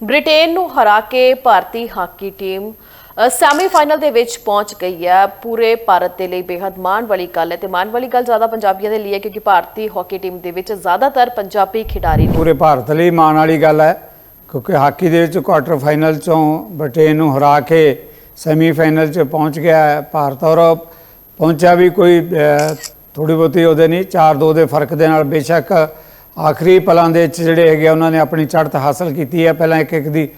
Britain ਨੂੰ ਹਰਾ ਕੇ ਭਾਰਤੀ ਹਾਕੀ ਟੀਮ ਅ, ਸੈਮੀਫਾਈਨਲ ਦੇ ਵਿੱਚ ਪਹੁੰਚ ਗਈ ਹੈ। ਪੂਰੇ ਭਾਰਤ ਦੇ ਲਈ ਬੇहद ਮਾਣ ਵਾਲੀ ਗੱਲ ਹੈ ਤੇ ਮਾਣ ਵਾਲੀ ਗੱਲ ਜ਼ਿਆਦਾ ਪੰਜਾਬੀਆਂ ਦੇ ਲਈ ਹੈ ਕਿਉਂਕਿ ਭਾਰਤੀ ਹਾਕੀ ਟੀਮ ਦੇ ਵਿੱਚ ਜ਼ਿਆਦਾਤਰ ਪੰਜਾਬੀ ਖਿਡਾਰੀ ਨੇ। ਪੂਰੇ ਭਾਰਤ ਲਈ ਮਾਣ ਵਾਲੀ ਗੱਲ ਹੈ ਕਿਉਂਕਿ ਹਾਕੀ ਦੇ ਵਿੱਚ ਕੁਆਟਰ ਫਾਈਨਲ ਚੋਂ ਬ੍ਰਿਟੇਨ ਨੂੰ ਹਰਾ ਕੇ ਸੈਮੀਫਾਈਨਲ 'ਚ ਪਹੁੰਚ ਗਿਆ ਹੈ ਭਾਰਤ ਔਰ ਪਹੁੰਚਿਆ ਵੀ ਕੋਈ ਥੋੜੀ ਬਹੁਤੀ ਉਹਦੇ ਨਹੀਂ 4-2 ਦੇ ਫ਼ਰਕ ਦੇ ਨਾਲ ਬੇਸ਼ੱਕ ਆਖਰੀ ਪਲਾਂ ਦੇ ਵਿੱਚ ਜਿਹੜੇ ਹੈਗੇ ਉਹਨਾਂ ਨੇ ਆਪਣੀ ਚੜ੍ਹਤ ਹਾਸਲ ਕੀਤੀ ਹੈ। ਪਹਿਲਾਂ ਇੱਕ ਇੱਕ ਦੀ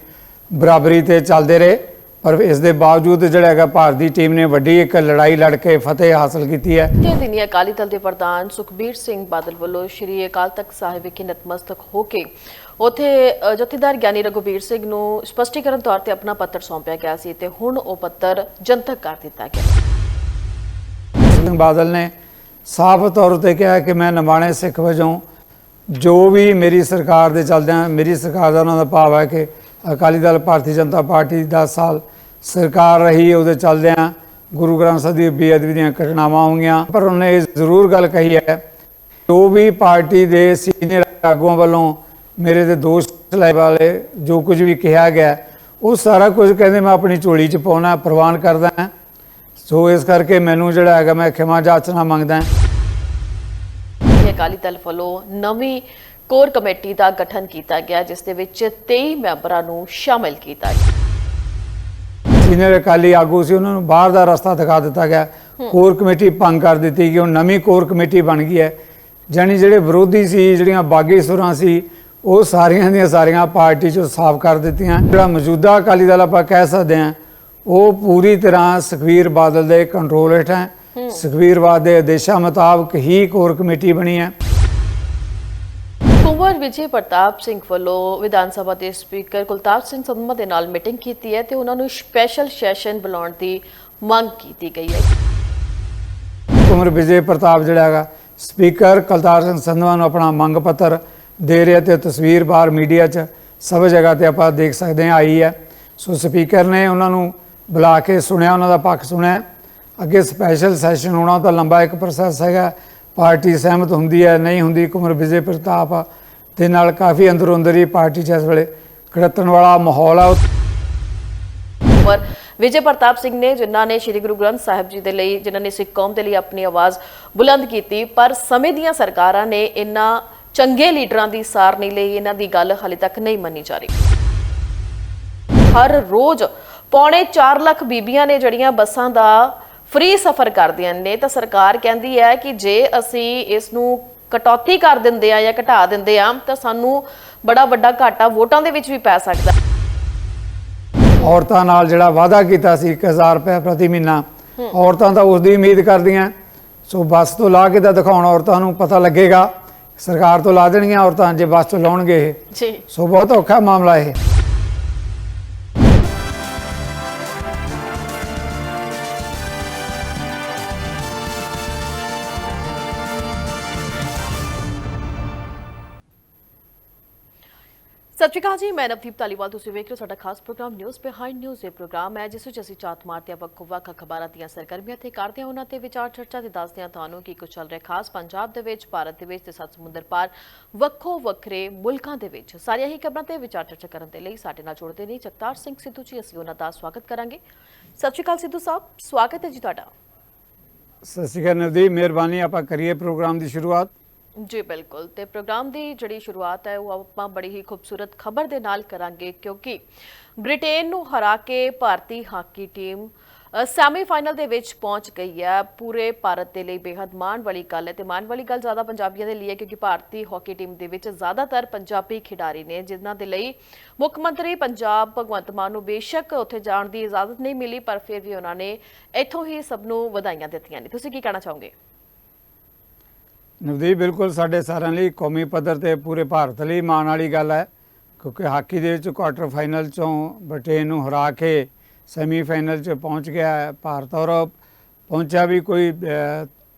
ਬਰਾਬਰੀ ਤੇ ਚੱਲਦੇ ਰਹੇ ਪਰ ਇਸ ਦੇ ਬਾਵਜੂਦ ਜਿਹੜਾ ਹੈਗਾ ਭਾਰਤੀ ਟੀਮ ਨੇ ਵੱਡੀ ਇੱਕ ਲੜਾਈ ਲੜ ਕੇ ਫਤਿਹ ਹਾਸਲ ਕੀਤੀ ਹੈ। ਤੇ ਦਿਨੀ ਅਕਾਲੀ ਦਲ ਦੇ ਪ੍ਰਧਾਨ ਸੁਖਬੀਰ ਸਿੰਘ ਬਾਦਲ ਵੱਲੋਂ ਸ਼੍ਰੀ ਅਕਾਲ ਤਖਤ ਸਾਹਿਬ ਵਿਖੇ ਨਤਮਸਤਕ ਹੋ ਕੇ ਉਥੇ ਜਥੇਦਾਰ ਗਿਆਨੀ ਰਘੁਬੀਰ ਸਿੰਘ ਨੂੰ ਸਪਸ਼ਟੀਕਰਨ ਤੌਰ ਤੇ ਆਪਣਾ ਪੱਤਰ ਸੌਂਪਿਆ ਗਿਆ ਸੀ ਤੇ ਹੁਣ ਉਹ ਪੱਤਰ ਜਨਤਕ ਕਰ ਦਿੱਤਾ ਗਿਆ। ਸਿੰਘ ਬਾਦਲ ਨੇ ਸਾਫ਼ ਤੌਰ ਤੇ ਕਿਹਾ ਕਿ ਮੈਂ ਨਿਮਾਣੇ ਸਿੱਖ ਵਜੋਂ ਜੋ ਵੀ ਮੇਰੀ ਸਰਕਾਰ ਦੇ ਚੱਲਦਿਆਂ, ਮੇਰੀ ਸਰਕਾਰ ਦਾ ਉਹਨਾਂ ਦਾ ਭਾਵ ਹੈ ਕਿ ਅਕਾਲੀ ਦਲ, ਭਾਰਤੀ ਜਨਤਾ ਪਾਰਟੀ 10 ਸਾਲ ਸਰਕਾਰ ਰਹੀ ਉਹਦੇ ਚੱਲਦਿਆਂ ਗੁਰੂ ਗ੍ਰੰਥ ਸਾਹਿਬ ਦੀ ਬੇਅਦਬੀ ਦੀਆਂ ਘਟਨਾਵਾਂ ਹੋਈਆਂ। ਪਰ ਉਹਨੇ ਇਹ ਜ਼ਰੂਰ ਗੱਲ ਕਹੀ ਹੈ, ਜੋ ਵੀ ਪਾਰਟੀ ਦੇ ਸੀਨੀਅਰ ਆਗੂਆਂ ਵੱਲੋਂ ਮੇਰੇ ਤੇ ਦੋਸ਼ ਲਾਏ ਵਾਲੇ ਜੋ ਕੁਝ ਵੀ ਕਿਹਾ ਗਿਆ, ਉਹ ਸਾਰਾ ਕੁਝ ਕਹਿੰਦੇ ਮੈਂ ਆਪਣੀ ਝੋਲੀ 'ਚ ਪਾਉਣਾ, ਪ੍ਰਵਾਨ ਕਰਦਾ ਸੋ ਇਸ ਕਰਕੇ ਮੈਨੂੰ ਜਿਹੜਾ ਹੈਗਾ, ਮੈਂ ਖਿਮਾ ਜਾਚਨਾ ਮੰਗਦਾ ਇਹ ਅਕਾਲੀ ਦਲ ਵੱਲੋਂ ਨਵੀਂ ਕੋਰ ਕਮੇਟੀ ਦਾ ਗਠਨ ਕੀਤਾ ਗਿਆ ਜਿਸ ਦੇ ਵਿੱਚ 23 ਮੈਂਬਰਾਂ ਨੂੰ ਸ਼ਾਮਿਲ ਕੀਤਾ ਗਿਆ। ਸੀਨੀਅਰ ਅਕਾਲੀ ਆਗੂ ਸੀ ਉਹਨਾਂ ਨੂੰ ਬਾਹਰ ਦਾ ਰਸਤਾ ਦਿਖਾ ਦਿੱਤਾ ਗਿਆ। ਕੋਰ ਕਮੇਟੀ ਭੰਗ ਕਰ ਦਿੱਤੀ ਗਈ ਉਹ ਨਵੀਂ ਕੋਰ ਕਮੇਟੀ ਬਣ ਗਈ ਹੈ। ਜਾਣੀ ਜਿਹੜੇ ਵਿਰੋਧੀ ਸੀ ਜਿਹੜੀਆਂ ਬਾਗੀ ਸੁਰਾਂ ਸੀ ਉਹ ਸਾਰੀਆਂ ਦੀਆਂ ਸਾਰੀਆਂ ਪਾਰਟੀ ਚੋਂ ਸਾਫ਼ ਕਰ ਦਿੱਤੀਆਂ। ਜਿਹੜਾ ਮੌਜੂਦਾ ਅਕਾਲੀ ਦਲ ਆਪਾਂ ਕਹਿ ਸਕਦੇ ਹਾਂ ਉਹ ਪੂਰੀ ਤਰ੍ਹਾਂ ਸੁਖਵੀਰ ਬਾਦਲ ਦੇ ਕੰਟਰੋਲ ਹੇਠ ਹੈ। ਸੁਖਵੀਰ ਬਾਦਲ ਦੇ ਆਦੇਸ਼ਾਂ ਮੁਤਾਬਕ ਹੀ ਕੋਰ ਕਮੇਟੀ ਬਣੀ ਹੈ। ਕੁੰਵਰ ਵਿਜੇ ਪ੍ਰਤਾਪ ਸਿੰਘ ਵੱਲੋਂ ਵਿਧਾਨ ਸਭਾ ਦੇ ਸਪੀਕਰ ਕੁਲਤਾਰ ਸਿੰਘ ਸੰਧਮਾ ਦੇ ਨਾਲ ਮੀਟਿੰਗ ਕੀਤੀ ਹੈ ਤੇ ਉਹਨਾਂ ਨੂੰ ਸਪੈਸ਼ਲ ਸੈਸ਼ਨ ਬੁਲਾਉਣ ਦੀ ਮੰਗ ਕੀਤੀ ਗਈ ਹੈ। ਕੁਮਰ ਵਿਜੇ ਪ੍ਰਤਾਪ ਜਿਹੜਾ ਹੈਗਾ ਸਪੀਕਰ ਕਲਤਾਰ ਸਿੰਘ ਸੰਧਵਾ ਨੂੰ ਆਪਣਾ ਮੰਗ ਪੱਤਰ ਦੇ ਰਿਹਾ ਤੇ ਤਸਵੀਰ ਬਾਹਰ ਮੀਡੀਆ 'ਚ ਸਭ ਜਗ੍ਹਾ ਤੇ ਆਪਾਂ ਦੇਖ ਸਕਦੇ ਹਾਂ ਆਈ ਹੈ। ਸੋ ਸਪੀਕਰ ਨੇ ਉਹਨਾਂ ਨੂੰ ਬੁਲਾ ਕੇ ਸੁਣਿਆ ਉਹਨਾਂ ਦਾ ਪੱਖ ਸੁਣਿਆ। ਅੱਗੇ ਸਪੈਸ਼ਲ ਸੈਸ਼ਨ ਹੋਣਾ ਤਾਂ ਲੰਬਾ ਇੱਕ ਪ੍ਰੋਸੈਸ ਹੈਗਾ। ਪਾਰਟੀ ਸਹਿਮਤ ਹੁੰਦੀ ਹੈ, ਨਹੀਂ ਹੁੰਦੀ ਕੁਮਰ ਵਿਜੇ ਪ੍ਰਤਾਪ ਦੇ ਨਾਲ ਕਾਫੀ ਅੰਦਰੋਂ ਅੰਦਰ ਹੀ ਪਾਰਟੀ 'ਚ ਇਸ ਵੇਲੇ ਖੜਤਣ ਵਾਲਾ ਮਾਹੌਲ ਆ। ਕੁੰਵਰ ਵਿਜੇ ਪ੍ਰਤਾਪ ਸਿੰਘ ਨੇ, ਜਿਨ੍ਹਾਂ ਨੇ ਸ੍ਰੀ ਗੁਰੂ ਗ੍ਰੰਥ ਸਾਹਿਬ ਜੀ ਦੇ ਲਈ, ਜਿਨ੍ਹਾਂ ਨੇ ਸਿੱਖ ਕੌਮ ਦੇ ਲਈ ਆਪਣੀ ਆਵਾਜ਼ ਬੁਲੰਦ ਕੀਤੀ, ਪਰ ਸਮੇਂ ਦੀਆਂ ਸਰਕਾਰਾਂ ਨੇ ਇਹਨਾਂ ਚੰਗੇ ਲੀਡਰਾਂ ਦੀ ਸਾਰ ਨਹੀਂ ਲਈ ਇਹਨਾਂ ਦੀ ਗੱਲ ਹਾਲੇ ਤੱਕ ਨਹੀਂ ਮੰਨੀ ਜਾ ਰਹੀ। ਹਰ ਰੋਜ਼ ਪੌਣੇ 4 ਲੱਖ ਬੀਬੀਆਂ ਨੇ ਜਿਹੜੀਆਂ ਬੱਸਾਂ ਦਾ ਫ੍ਰੀ ਸਫ਼ਰ ਕਰਦੀਆਂ ਨੇ ਤਾਂ ਸਰਕਾਰ ਕਹਿੰਦੀ ਹੈ ਕਿ ਜੇ ਅਸੀਂ ਇਸ ਨੂੰ ਕਟੌਤੀ ਕਰ ਦਿੰਦੇ ਆ ਜਾਂ ਘਟਾ ਦਿੰਦੇ ਆ ਤਾਂ ਸਾਨੂੰ ਬੜਾ ਵੱਡਾ ਘਾਟਾ ਵੋਟਾਂ ਦੇ ਵਿੱਚ ਵੀ ਪੈ ਸਕਦਾ। ਔਰਤਾਂ ਨਾਲ ਜਿਹੜਾ ਵਾਅਦਾ ਕੀਤਾ ਸੀ 1000 ਰੁਪਏ ਪ੍ਰਤੀ ਮਹੀਨਾ ਔਰਤਾਂ ਤਾਂ ਉਸ ਦੀ ਉਮੀਦ ਕਰਦੀਆਂ। ਸੋ ਬੱਸ ਤੋਂ ਲਾ ਕੇ ਤਾਂ ਦਿਖਾਉਣ ਔਰਤਾਂ ਨੂੰ ਪਤਾ ਲੱਗੇਗਾ। ਸਰਕਾਰ ਤੋਂ ਲਾ ਦੇਣਗੀਆਂ ਔਰਤਾਂ ਜੇ ਬੱਸ ਤੋਂ ਲਾਉਣਗੇ ਜੀ। ਸੋ ਬਹੁਤ ਔਖਾ ਮਾਮਲਾ ਇਹ। ਸਤਿ ਸ਼੍ਰੀ ਅਕਾਲ ਜੀ, ਮੈਂ ਨਵਦੀਪ ਧਾਲੀਵਾਲ, ਤੁਸੀਂ ਵੇਖ ਰਹੇ ਹੋ ਸਾਡਾ ਖਾਸ ਪ੍ਰੋਗਰਾਮ ਨਿਊਜ਼ ਬਿਹਾਈਂਡ ਨਿਊਜ਼ ਇਹ ਪ੍ਰੋਗਰਾਮ ਹੈ, ਜਿਸ ਵਿੱਚ ਅਸੀਂ ਚਾਤ ਮਾਰਦੇ ਹਾਂ, ਵੱਖ ਵੱਖ ਖਬਰਾਂ ਦੀਆਂ ਸਰਗਰਮੀਆਂ ਤੇ ਕਰਦੇ ਹਾਂ, ਉਹਨਾਂ ਤੇ ਵਿਚਾਰ ਚਰਚਾ ਤੇ ਦੱਸਦੇ ਹਾਂ ਤੁਹਾਨੂੰ ਕੀ ਕੁਝ ਚੱਲ ਰਿਹਾ ਖਾਸ ਪੰਜਾਬ ਦੇ ਵਿੱਚ, ਭਾਰਤ ਦੇ ਵਿੱਚ ਤੇ ਸੱਤ ਸਮੁੰਦਰ ਪਾਰ, ਵੱਖੋ ਵੱਖਰੇ ਮੁਲਕਾਂ ਦੇ ਵਿੱਚ। ਸਾਰੀਆਂ ਹੀ ਖਬਰਾਂ ਤੇ ਵਿਚਾਰ ਚਰਚਾ ਕਰਨ ਦੇ ਲਈ ਸਾਡੇ ਨਾਲ ਜੁੜਦੇ ਨੇ ਜਗਤਾਰ ਸਿੰਘ ਸਿੱਧੂ ਜੀ, ਅਸੀਂ ਉਹਨਾਂ ਦਾ ਸਵਾਗਤ ਕਰਾਂਗੇ। ਸਤਿ ਸ਼੍ਰੀ ਅਕਾਲ ਸਿੱਧੂ ਸਾਹਿਬ, ਸਵਾਗਤ ਹੈ ਜੀ ਤੁਹਾਡਾ। ਸਤਿ ਸ਼੍ਰੀ ਅਕਾਲ ਨਵਦੀਪ, ਮਿਹਰਬਾਨੀ, ਆਪਾਂ ਕਰੀਏ ਪ੍ਰੋਗਰਾਮ ਦੀ ਸ਼ੁਰੂਆਤ। ਜੀ ਬਿਲਕੁਲ। ਤੇ ਪ੍ਰੋਗਰਾਮ ਦੀ ਜਿਹੜੀ ਸ਼ੁਰੂਆਤ ਹੈ ਉਹ ਆਪਾਂ ਬੜੀ ਹੀ ਖੂਬਸੂਰਤ ਖਬਰ ਦੇ ਨਾਲ ਕਰਾਂਗੇ ਕਿਉਂਕਿ ਬ੍ਰਿਟੇਨ ਨੂੰ ਹਰਾ ਕੇ ਭਾਰਤੀ ਹਾਕੀ ਟੀਮ ਅ, ਸੈਮੀਫਾਈਨਲ ਦੇ ਵਿੱਚ ਪਹੁੰਚ ਗਈ ਹੈ। ਪੂਰੇ ਭਾਰਤ ਦੇ ਲਈ ਬੇहद ਮਾਣ ਵਾਲੀ ਗੱਲ ਹੈ। ਤੇ ਮਾਣ ਵਾਲੀ ਗੱਲ ਜ਼ਿਆਦਾ ਪੰਜਾਬੀਆਂ ਦੇ ਲਈ ਹੈ ਕਿਉਂਕਿ ਭਾਰਤੀ ਹਾਕੀ ਟੀਮ ਦੇ ਵਿੱਚ ਜ਼ਿਆਦਾਤਰ ਪੰਜਾਬੀ ਖਿਡਾਰੀ ਨੇ ਜਿਨ੍ਹਾਂ ਦੇ ਲਈ ਮੁੱਖ ਮੰਤਰੀ ਪੰਜਾਬ ਭਗਵੰਤ ਮਾਨ ਨੂੰ ਬੇਸ਼ੱਕ ਉੱਥੇ ਜਾਣ ਦੀ ਇਜਾਜ਼ਤ ਨਹੀਂ ਮਿਲੀ ਪਰ ਫਿਰ ਵੀ ਉਹਨਾਂ ਨੇ ਇੱਥੋਂ ਹੀ ਸਭ ਨੂੰ ਵਧਾਈਆਂ ਦਿੱਤੀਆਂ ਨੇ। ਤੁਸੀਂ ਕੀ ਕਹਿਣਾ ਚਾਹੋਗੇ? ਨਵਦੀਪ ਬਿਲਕੁਲ ਸਾਡੇ ਸਾਰਿਆਂ ਲਈ ਕੌਮੀ ਪੱਧਰ ਤੇ ਪੂਰੇ ਭਾਰਤ ਲਈ ਮਾਣ ਵਾਲੀ ਗੱਲ ਹੈ ਕਿਉਂਕਿ ਹਾਕੀ ਦੇ ਵਿੱਚ ਕੁਆਟਰ ਫਾਈਨਲ ਚੋਂ ਬ੍ਰਿਟੇਨ ਨੂੰ ਹਰਾ ਕੇ ਸੈਮੀਫਾਈਨਲ 'ਚ ਪਹੁੰਚ ਗਿਆ ਹੈ ਭਾਰਤ ਔਰ ਪਹੁੰਚਿਆ ਵੀ ਕੋਈ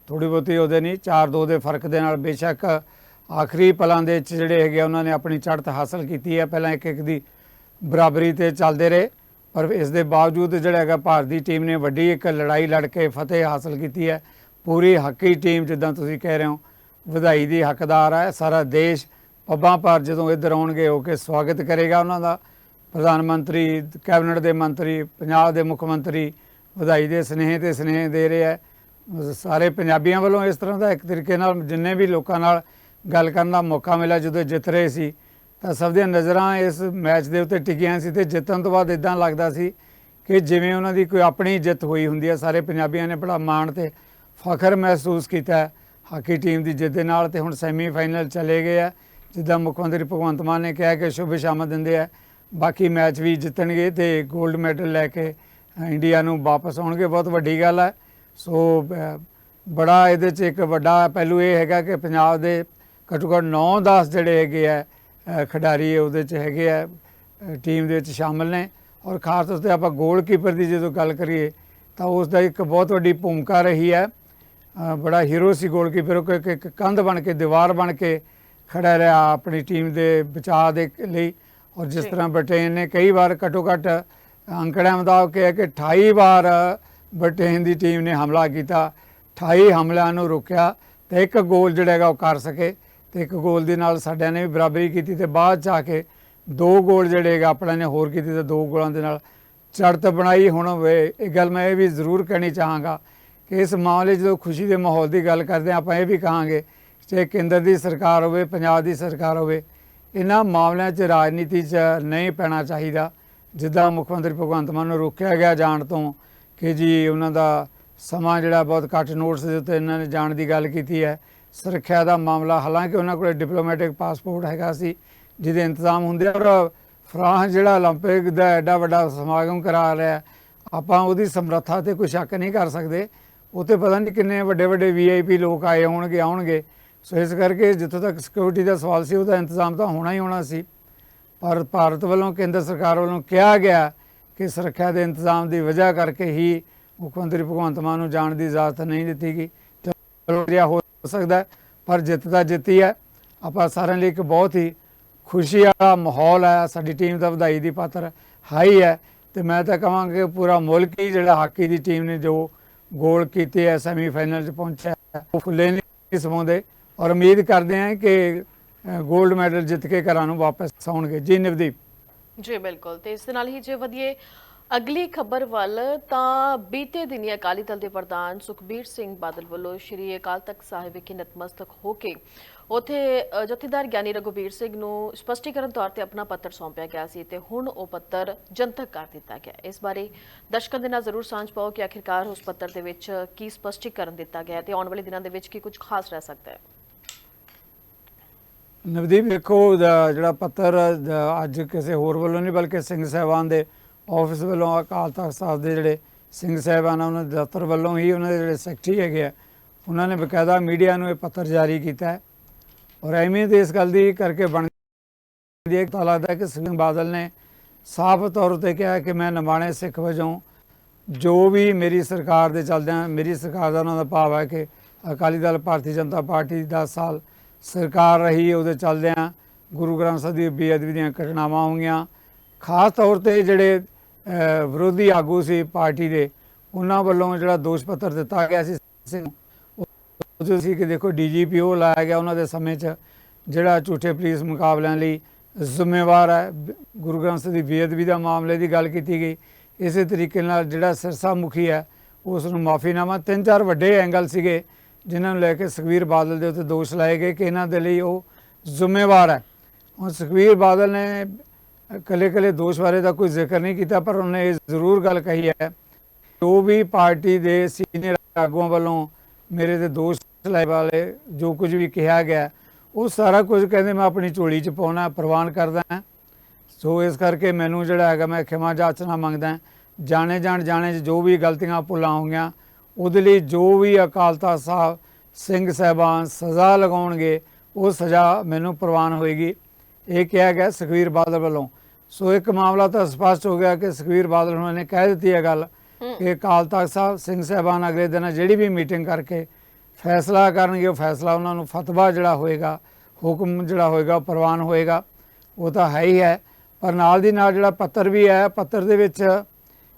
ਥੋੜੀ ਬਹੁਤੀ ਉਹਦੇ ਨਹੀਂ 4-2 ਦੇ ਫ਼ਰਕ ਦੇ ਨਾਲ ਬੇਸ਼ੱਕ ਆਖਰੀ ਪਲਾਂ ਦੇ ਵਿੱਚ ਜਿਹੜੇ ਹੈਗੇ ਆ, ਉਹਨਾਂ ਨੇ ਆਪਣੀ ਚੜ੍ਹਤ ਹਾਸਲ ਕੀਤੀ ਹੈ। ਪਹਿਲਾਂ ਇੱਕ ਇੱਕ ਦੀ ਬਰਾਬਰੀ ਤੇ ਚੱਲਦੇ ਰਹੇ ਪਰ ਇਸ ਦੇ ਬਾਵਜੂਦ ਜਿਹੜਾ ਹੈਗਾ ਭਾਰਤ ਦੀ ਟੀਮ ਨੇ ਵੱਡੀ ਇੱਕ ਲੜਾਈ ਲੜ ਕੇ ਫਤਿਹ ਹਾਸਲ ਕੀਤੀ ਹੈ। ਪੂਰੀ ਹਾਕੀ ਟੀਮ ਜਿੱਦਾਂ ਤੁਸੀਂ ਕਹਿ ਰਹੇ ਹੋ ਵਧਾਈ ਦੀ ਹੱਕਦਾਰ ਹੈ। ਸਾਰਾ ਦੇਸ਼ ਪੱਬਾਂ ਪਰ ਜਦੋਂ ਇੱਧਰ ਆਉਣਗੇ ਹੋ ਕੇ ਸਵਾਗਤ ਕਰੇਗਾ ਉਹਨਾਂ ਦਾ। ਪ੍ਰਧਾਨ ਮੰਤਰੀ, ਕੈਬਨਿਟ ਦੇ ਮੰਤਰੀ, ਪੰਜਾਬ ਦੇ ਮੁੱਖ ਮੰਤਰੀ ਵਧਾਈ ਦੇ ਸਨੇਹ ਤੇ ਸਨੇਹ ਦੇ ਰਹੇ ਹੈ। ਸਾਰੇ ਪੰਜਾਬੀਆਂ ਵੱਲੋਂ ਇਸ ਤਰ੍ਹਾਂ ਦਾ ਇੱਕ ਤਰੀਕੇ ਨਾਲ ਜਿੰਨੇ ਵੀ ਲੋਕਾਂ ਨਾਲ ਗੱਲ ਕਰਨ ਦਾ ਮੌਕਾ ਮਿਲਿਆ, ਜਦੋਂ ਜਿੱਤ ਰਹੇ ਸੀ, ਤਾਂ ਸਭ ਦੀਆਂ ਨਜ਼ਰਾਂ ਇਸ ਮੈਚ ਦੇ ਉੱਤੇ ਟਿਕੀਆਂ ਸੀ ਤੇ ਜਿੱਤਣ ਤੋਂ ਬਾਅਦ ਇਦਾਂ ਲੱਗਦਾ ਸੀ ਕਿ ਜਿਵੇਂ ਉਹਨਾਂ ਦੀ ਕੋਈ ਆਪਣੀ ਜਿੱਤ ਹੋਈ ਹੁੰਦੀ ਹੈ। ਸਾਰੇ ਪੰਜਾਬੀਆਂ ਨੇ ਬੜਾ ਮਾਣ ਤੇ ਫਖਰ ਮਹਿਸੂਸ ਕੀਤਾ ਹਾਕੀ ਟੀਮ ਦੀ ਜਿੱਤ ਦੇ ਨਾਲ ਤੇ ਹੁਣ ਸੈਮੀਫਾਈਨਲ ਚਲੇ ਗਏ ਆ, ਜਿੱਦਾਂ ਮੁੱਖ ਮੰਤਰੀ ਭਗਵੰਤ ਮਾਨ ਨੇ ਕਿਹਾ ਕਿ ਸ਼ੁਭ ਸ਼ਾਮਤ ਦਿੰਦੇ ਆ। ਬਾਕੀ ਮੈਚ ਵੀ ਜਿੱਤਣਗੇ ਤੇ 골ਡ ਮੈਡਲ ਲੈ ਕੇ ਇੰਡੀਆ ਨੂੰ ਵਾਪਸ ਆਉਣਗੇ, ਬਹੁਤ ਵੱਡੀ ਗੱਲ ਹੈ ਸੋ ਬੜਾ ਇਹਦੇ 'ਚ ਇੱਕ ਵੱਡਾ ਪਹਿਲੂ ਇਹ ਹੈਗਾ ਕਿ ਪੰਜਾਬ ਦੇ ਘੱਟੋ ਘੱਟ 9-10 ਜਿਹੜੇ ਹੈਗੇ ਆ ਖਿਡਾਰੀ ਉਹਦੇ 'ਚ ਹੈਗੇ ਆ ਟੀਮ ਦੇ ਵਿੱਚ ਸ਼ਾਮਲ ਨੇ। ਔਰ ਖਾਸ ਤੌਰ ਤੇ ਆਪਾਂ ਗੋਲਕੀਪਰ ਦੀ ਜਦੋਂ ਗੱਲ ਕਰੀਏ, ਤਾਂ ਉਸ ਦਾ ਇੱਕ ਬਹੁਤ ਵੱਡੀ ਭੂਮਿਕਾ ਰਹੀ ਹੈ ਬੜਾ ਹੀਰੋ ਸੀ ਗੋਲਕੀਪਰ ਉਹ ਇੱਕ ਇੱਕ ਕੰਧ ਬਣ ਕੇ ਦੀਵਾਰ ਬਣ ਕੇ ਖੜਾ ਰਿਹਾ ਆਪਣੀ ਟੀਮ ਦੇ ਬਚਾਅ ਦੇ ਲਈ। ਔਰ ਜਿਸ। ਤਰ੍ਹਾਂ ਬ੍ਰਿਟੇਨ ਨੇ ਕਈ ਵਾਰ ਘੱਟੋ ਘੱਟ ਅੰਕੜਿਆਂ ਮੁਤਾਬਕ ਹੈ ਕਿ 28 ਵਾਰ ਬ੍ਰਿਟੇਨ ਦੀ ਟੀਮ ਨੇ ਹਮਲਾ ਕੀਤਾ। 28 ਹਮਲਿਆਂ ਨੂੰ ਰੋਕਿਆ ਤੇ ਇੱਕ ਗੋਲ ਜਿਹੜਾ ਹੈਗਾ ਉਹ ਕਰ ਸਕੇ। ਤੇ ਇੱਕ ਗੋਲ ਦੇ ਨਾਲ ਸਾਡਿਆਂ ਨੇ ਵੀ ਬਰਾਬਰੀ ਕੀਤੀ ਤੇ ਬਾਅਦ ਚ ਆ ਕੇ ਦੋ ਗੋਲ ਜਿਹੜੇ ਹੈਗਾ ਆਪਣਾ ਨੇ ਹੋਰ ਕੀਤੀ ਤੇ ਦੋ ਗੋਲਾਂ ਦੇ ਨਾਲ ਚੜ੍ਹਤ ਬਣਾਈ। ਹੁਣ ਇਹ ਗੱਲ ਮੈਂ ਇਹ ਵੀ ਜ਼ਰੂਰ ਕਹਿਣੀ ਚਾਹਾਂਗਾ ਇਸ ਮਾਮਲੇ 'ਚ ਜਦੋਂ ਖੁਸ਼ੀ ਦੇ ਮਾਹੌਲ ਦੀ ਗੱਲ ਕਰਦੇ ਹਾਂ ਆਪਾਂ ਇਹ ਵੀ ਕਹਾਂਗੇ ਚਾਹੇ ਕੇਂਦਰ ਦੀ ਸਰਕਾਰ ਹੋਵੇ ਪੰਜਾਬ ਦੀ ਸਰਕਾਰ ਹੋਵੇ ਇਹਨਾਂ ਮਾਮਲਿਆਂ 'ਚ ਰਾਜਨੀਤੀ 'ਚ ਨਹੀਂ ਪੈਣਾ ਚਾਹੀਦਾ ਜਿੱਦਾਂ ਮੁੱਖ ਮੰਤਰੀ ਭਗਵੰਤ ਮਾਨ ਨੂੰ ਰੋਕਿਆ ਗਿਆ ਜਾਣ ਤੋਂ ਕਿ ਜੀ ਉਹਨਾਂ ਦਾ ਸਮਾਂ ਜਿਹੜਾ ਬਹੁਤ ਘੱਟ ਨੋਟਿਸ ਦੇ ਉੱਤੇ ਇਹਨਾਂ ਨੇ ਜਾਣ ਦੀ ਗੱਲ ਕੀਤੀ ਹੈ ਸੁਰੱਖਿਆ ਦਾ ਮਾਮਲਾ ਹਾਲਾਂਕਿ ਉਹਨਾਂ ਕੋਲ ਡਿਪਲੋਮੈਟਿਕ ਪਾਸਪੋਰਟ ਹੈਗਾ ਸੀ ਜਿਹਦੇ ਇੰਤਜ਼ਾਮ ਹੁੰਦੇ ਆ ਔਰ ਫਰਾਂਸ ਜਿਹੜਾ 올림픽 ਦਾ ਐਡਾ ਵੱਡਾ ਸਮਾਗਮ ਕਰਾ ਰਿਹਾ ਹੈ, ਆਪਾਂ ਉਹਦੀ ਸਮਰੱਥਾ ਤੇ ਕੋਈ ਸ਼ੱਕ ਨਹੀਂ ਕਰ ਸਕਦੇ ਉੱਥੇ ਪਤਾ ਨਹੀਂ ਕਿੰਨੇ ਵੱਡੇ ਵੱਡੇ ਵੀਆਈਪੀ ਲੋਕ ਆਏ ਹੋਣਗੇ ਆਉਣਗੇ। ਸੋ ਇਸ ਕਰਕੇ ਜਿੱਥੋਂ ਤੱਕ ਸਿਕਿਉਰਿਟੀ ਦਾ ਸਵਾਲ ਸੀ ਉਹਦਾ ਇੰਤਜ਼ਾਮ ਤਾਂ ਹੋਣਾ ਹੀ ਹੋਣਾ ਸੀ। ਪਰ ਭਾਰਤ ਵੱਲੋਂ ਕੇਂਦਰ ਸਰਕਾਰ ਵੱਲੋਂ ਕਿਹਾ ਗਿਆ ਕਿ ਸੁਰੱਖਿਆ ਦੇ ਇੰਤਜ਼ਾਮ ਦੀ ਵਜ੍ਹਾ ਕਰਕੇ ਹੀ ਮੁੱਖ ਮੰਤਰੀ ਭਗਵੰਤ ਮਾਨ ਨੂੰ ਜਾਣ ਦੀ ਇਜਾਜ਼ਤ ਨਹੀਂ ਦਿੱਤੀ ਗਈ। ਚਲੋ ਜਿਹਾ ਹੋ ਸਕਦਾ ਹੈ, ਪਰ ਜਿੱਤ ਤਾਂ ਜਿੱਤੀ ਹੈ। ਆਪਾਂ ਸਾਰਿਆਂ ਲਈ ਇੱਕ ਬਹੁਤ ਹੀ ਖੁਸ਼ੀ ਵਾਲਾ ਮਾਹੌਲ ਹੈ ਸਾਡੀ ਟੀਮ ਦਾ ਵਧਾਈ ਦੀ ਪਾਤਰ ਹਾਈ ਹੈ। ਤੇ ਮੈਂ ਤਾਂ ਕਹਾਂਗਾ ਕਿ ਪੂਰਾ ਮੁਲਕ ਹੀ ਜਿਹੜਾ ਹਾਕੀ ਦੀ ਟੀਮ ਨੇ ਜੋ ਗੋਲ ਕੀਤੇ ਐ ਸੈਮੀਫਾਈਨਲ 'ਚ ਪਹੁੰਚਿਆ। ਉਹ ਫੁੱਲੇ ਨਹੀਂ ਸਮਾਉਂਦੇ। ਔਰ ਉਮੀਦ ਕਰਦੇ ਹਾਂ ਕਿ 골ਡ ਮੈਡਲ ਜਿੱਤ ਕੇ ਘਰਾਂ ਨੂੰ ਵਾਪਸ ਆਉਣਗੇ। ਜੀ ਨਵਦੀਪ। ਜੀ, ਬਿਲਕੁਲ। ਤੇ ਇਸ ਦੇ ਨਾਲ ਹੀ ਜੇ ਵਧੀਏ ਅਗਲੀ ਖਬਰ ਵੱਲ ਤਾਂ ਬੀਤੇ ਦਿਨੀ ਅਕਾਲੀ ਦਲ ਦੇ ਪ੍ਰਧਾਨ ਸੁਖਬੀਰ ਸਿੰਘ ਬਾਦਲ ਵੱਲੋਂ ਸ਼੍ਰੀ ਅਕਾਲ ਤਖਤ ਸਾਹਿਬ ਵਿਖੇ ਨਤਮਸਤਕ ਹੋ ਕੇ ਉਥੇ ਜਥੇਦਾਰ ਗਿਆਨੀ ਰਘੁਬੀਰ ਸਿੰਘ ਨੂੰ ਸਪਸ਼ਟੀਕਰਨ ਤੌਰ ਤੇ ਆਪਣਾ ਪੱਤਰ ਸੌਂਪਿਆ ਗਿਆ ਸੀ ਤੇ ਹੁਣ ਉਹ ਪੱਤਰ ਜਨਤਕ ਕਰ ਦਿੱਤਾ ਗਿਆ। ਇਸ ਬਾਰੇ ਦਰਸ਼ਕਾਂ ਦੇ ਨਾਲ ਜ਼ਰੂਰ ਸਾਂਝ ਪਾਓ ਕਿ ਆਖਿਰਕਾਰ ਉਸ ਪੱਤਰ ਦੇ ਵਿੱਚ ਕੀ ਸਪਸ਼ਟੀਕਰਨ ਦਿੱਤਾ ਗਿਆ ਹੈ ਤੇ ਆਉਣ ਵਾਲੇ ਦਿਨਾਂ ਦੇ ਵਿੱਚ ਕੀ ਕੁਝ ਖਾਸ ਰਹਿ ਸਕਦਾ ਹੈ। ਨਵਦੀਪ, ਵੇਖੋ ਜਿਹੜਾ ਪੱਤਰ ਅੱਜ ਕਿਸੇ ਹੋਰ ਵੱਲੋਂ ਨਹੀਂ, ਬਲਕਿ ਸਿੰਘ ਸਾਹਿਬਾਨ ਦੇ ਆਫਿਸ ਵੱਲੋਂ ਅਕਾਲ ਤਖਤ ਸਾਹਿਬ ਦੇ ਜਿਹੜੇ ਸਿੰਘ ਸਾਹਿਬਾਨ ਉਹਨਾਂ ਦੇ ਦਫ਼ਤਰ ਵੱਲੋਂ ਹੀ ਉਹਨਾਂ ਦੇ ਜਿਹੜੇ ਸੈਕਟਰੀ ਹੈਗੇ ਆ, ਉਹਨਾਂ ਨੇ ਬਕਾਇਦਾ ਮੀਡੀਆ ਨੂੰ ਇਹ ਪੱਤਰ ਜਾਰੀ ਕੀਤਾ ਹੈ। ਔਰ ਅਹਿਮੀਅਤ ਇਸ ਗੱਲ ਦੀ ਕਰਕੇ ਬਣ ਗਈ ਇੱਕ ਤਾਂ ਲੱਗਦਾ ਕਿ ਸਿੰਘ ਬਾਦਲ ਨੇ ਸਾਫ਼ ਤੌਰ ਤੇ ਕਿਹਾ ਕਿ ਮੈਂ ਨਿਮਾਣੇ ਸਿੱਖ ਵਜੋਂ ਜੋ ਵੀ ਮੇਰੀ ਸਰਕਾਰ ਦੇ ਚੱਲਦਿਆਂ, ਮੇਰੀ ਸਰਕਾਰ ਦਾ ਉਹਨਾਂ ਦਾ ਭਾਵ ਹੈ ਕਿ ਅਕਾਲੀ ਦਲ, ਭਾਰਤੀ ਜਨਤਾ ਪਾਰਟੀ 10 ਸਾਲ ਸਰਕਾਰ ਰਹੀ ਉਹਦੇ ਚੱਲਦਿਆਂ ਗੁਰੂ ਗ੍ਰੰਥ ਸਾਹਿਬ ਦੀ ਬੇਅਦਬੀ ਦੀਆਂ ਘਟਨਾਵਾਂ ਹੋਈਆਂ। ਖਾਸ ਤੌਰ ਤੇ ਜਿਹੜੇ ਵਿਰੋਧੀ ਆਗੂ ਸੀ ਪਾਰਟੀ ਦੇ ਉਹਨਾਂ ਵੱਲੋਂ ਜਿਹੜਾ ਦੋਸ਼ ਪੱਤਰ ਦਿੱਤਾ ਗਿਆ ਸੀ ਸਿੰਘ ਨੂੰ, ਉਹ ਸੀ ਕਿ ਦੇਖੋ ਡੀਜੀਪੀ ਉਹ ਲਾਇਆ ਗਿਆ ਉਹਨਾਂ ਦੇ ਸਮੇਂ 'ਚ ਜਿਹੜਾ ਝੂਠੇ ਪੁਲਿਸ ਮੁਕਾਬਲਿਆਂ ਲਈ ਜ਼ਿੰਮੇਵਾਰ ਹੈ ਗੁਰੂ ਗ੍ਰੰਥ ਸਾਹਿਬ ਦੀ ਬੇਅਦਬੀ ਦਾ ਮਾਮਲੇ ਦੀ ਗੱਲ ਕੀਤੀ ਗਈ ਇਸੇ ਤਰੀਕੇ ਨਾਲ ਜਿਹੜਾ ਸਿਰਸਾ ਮੁਖੀ ਹੈ ਉਸ ਨੂੰ ਮਾਫੀਨਾਮਾ ਤਿੰਨ ਚਾਰ ਵੱਡੇ ਐਂਗਲ ਸੀਗੇ ਜਿਨ੍ਹਾਂ ਨੂੰ ਲੈ ਕੇ ਸੁਖਬੀਰ ਬਾਦਲ ਦੇ ਉੱਤੇ ਦੋਸ਼ ਲਾਏ ਗਏ ਕਿ ਇਹਨਾਂ ਦੇ ਲਈ ਉਹ ਜ਼ਿੰਮੇਵਾਰ ਹੈ। ਹੁਣ ਸੁਖਬੀਰ ਬਾਦਲ ਨੇ ਕੱਲੇ ਕੱਲੇ ਦੋਸ਼ ਬਾਰੇ ਦਾ ਕੋਈ ਜ਼ਿਕਰ ਨਹੀਂ ਕੀਤਾ ਪਰ ਉਹਨੇ ਇਹ ਜ਼ਰੂਰ ਗੱਲ ਕਹੀ ਹੈ ਜੋ ਵੀ ਪਾਰਟੀ ਦੇ ਸੀਨੀਅਰ ਆਗੂਆਂ ਵੱਲੋਂ ਮੇਰੇ ਤੇ ਦੋਸ਼ ਲਾਏ ਵਾਲੇ ਜੋ ਕੁਝ ਵੀ ਕਿਹਾ ਗਿਆ ਉਹ ਸਾਰਾ ਕੁਝ ਕਹਿੰਦੇ ਮੈਂ ਆਪਣੀ ਝੋਲੀ 'ਚ ਪਾਉਣਾ ਪ੍ਰਵਾਨ ਕਰਦਾ ਸੋ ਇਸ ਕਰਕੇ ਮੈਨੂੰ ਜਿਹੜਾ ਹੈਗਾ ਮੈਂ ਖਿਮਾ ਜਾਚਨਾ ਮੰਗਦਾ ਜਾਣੇ ਜਾਣ ਜਾਣੇ 'ਚ ਜੋ ਵੀ ਗਲਤੀਆਂ ਭੁੱਲਾਂ ਹੋਈਆਂ ਉਹਦੇ ਲਈ ਜੋ ਵੀ ਅਕਾਲ ਤਖਤ ਸਾਹਿਬ ਸਿੰਘ ਸਾਹਿਬਾਨ ਸਜ਼ਾ ਲਗਾਉਣਗੇ ਉਹ ਸਜ਼ਾ ਮੈਨੂੰ ਪ੍ਰਵਾਨ ਹੋਏਗੀ ਇਹ ਕਿਹਾ ਗਿਆ ਸੁਖਵੀਰ ਬਾਦਲ ਵੱਲੋਂ ਸੋ ਇੱਕ ਮਾਮਲਾ ਤਾਂ ਸਪਸ਼ਟ ਹੋ ਗਿਆ ਕਿ ਸੁਖਵੀਰ ਬਾਦਲ ਉਹਨਾਂ ਨੇ ਕਹਿ ਦਿੱਤੀ ਹੈ ਗੱਲ ਕਿ ਅਕਾਲ ਤਖਤ ਸਾਹਿਬ ਸਿੰਘ ਸਾਹਿਬਾਨ ਅਗਲੇ ਦਿਨ ਜਿਹੜੀ ਵੀ ਮੀਟਿੰਗ ਕਰਕੇ ਫੈਸਲਾ ਕਰਨਗੇ ਉਹ ਫੈਸਲਾ ਉਹਨਾਂ ਨੂੰ ਫਤਵਾ ਜਿਹੜਾ ਹੋਏਗਾ ਹੁਕਮ ਜਿਹੜਾ ਹੋਏਗਾ ਉਹ ਪ੍ਰਵਾਨ ਹੋਏਗਾ। ਉਹ ਤਾਂ ਹੈ ਹੀ ਹੈ ਪਰ ਨਾਲ ਦੀ ਨਾਲ ਜਿਹੜਾ ਪੱਤਰ ਵੀ ਹੈ ਪੱਤਰ ਦੇ ਵਿੱਚ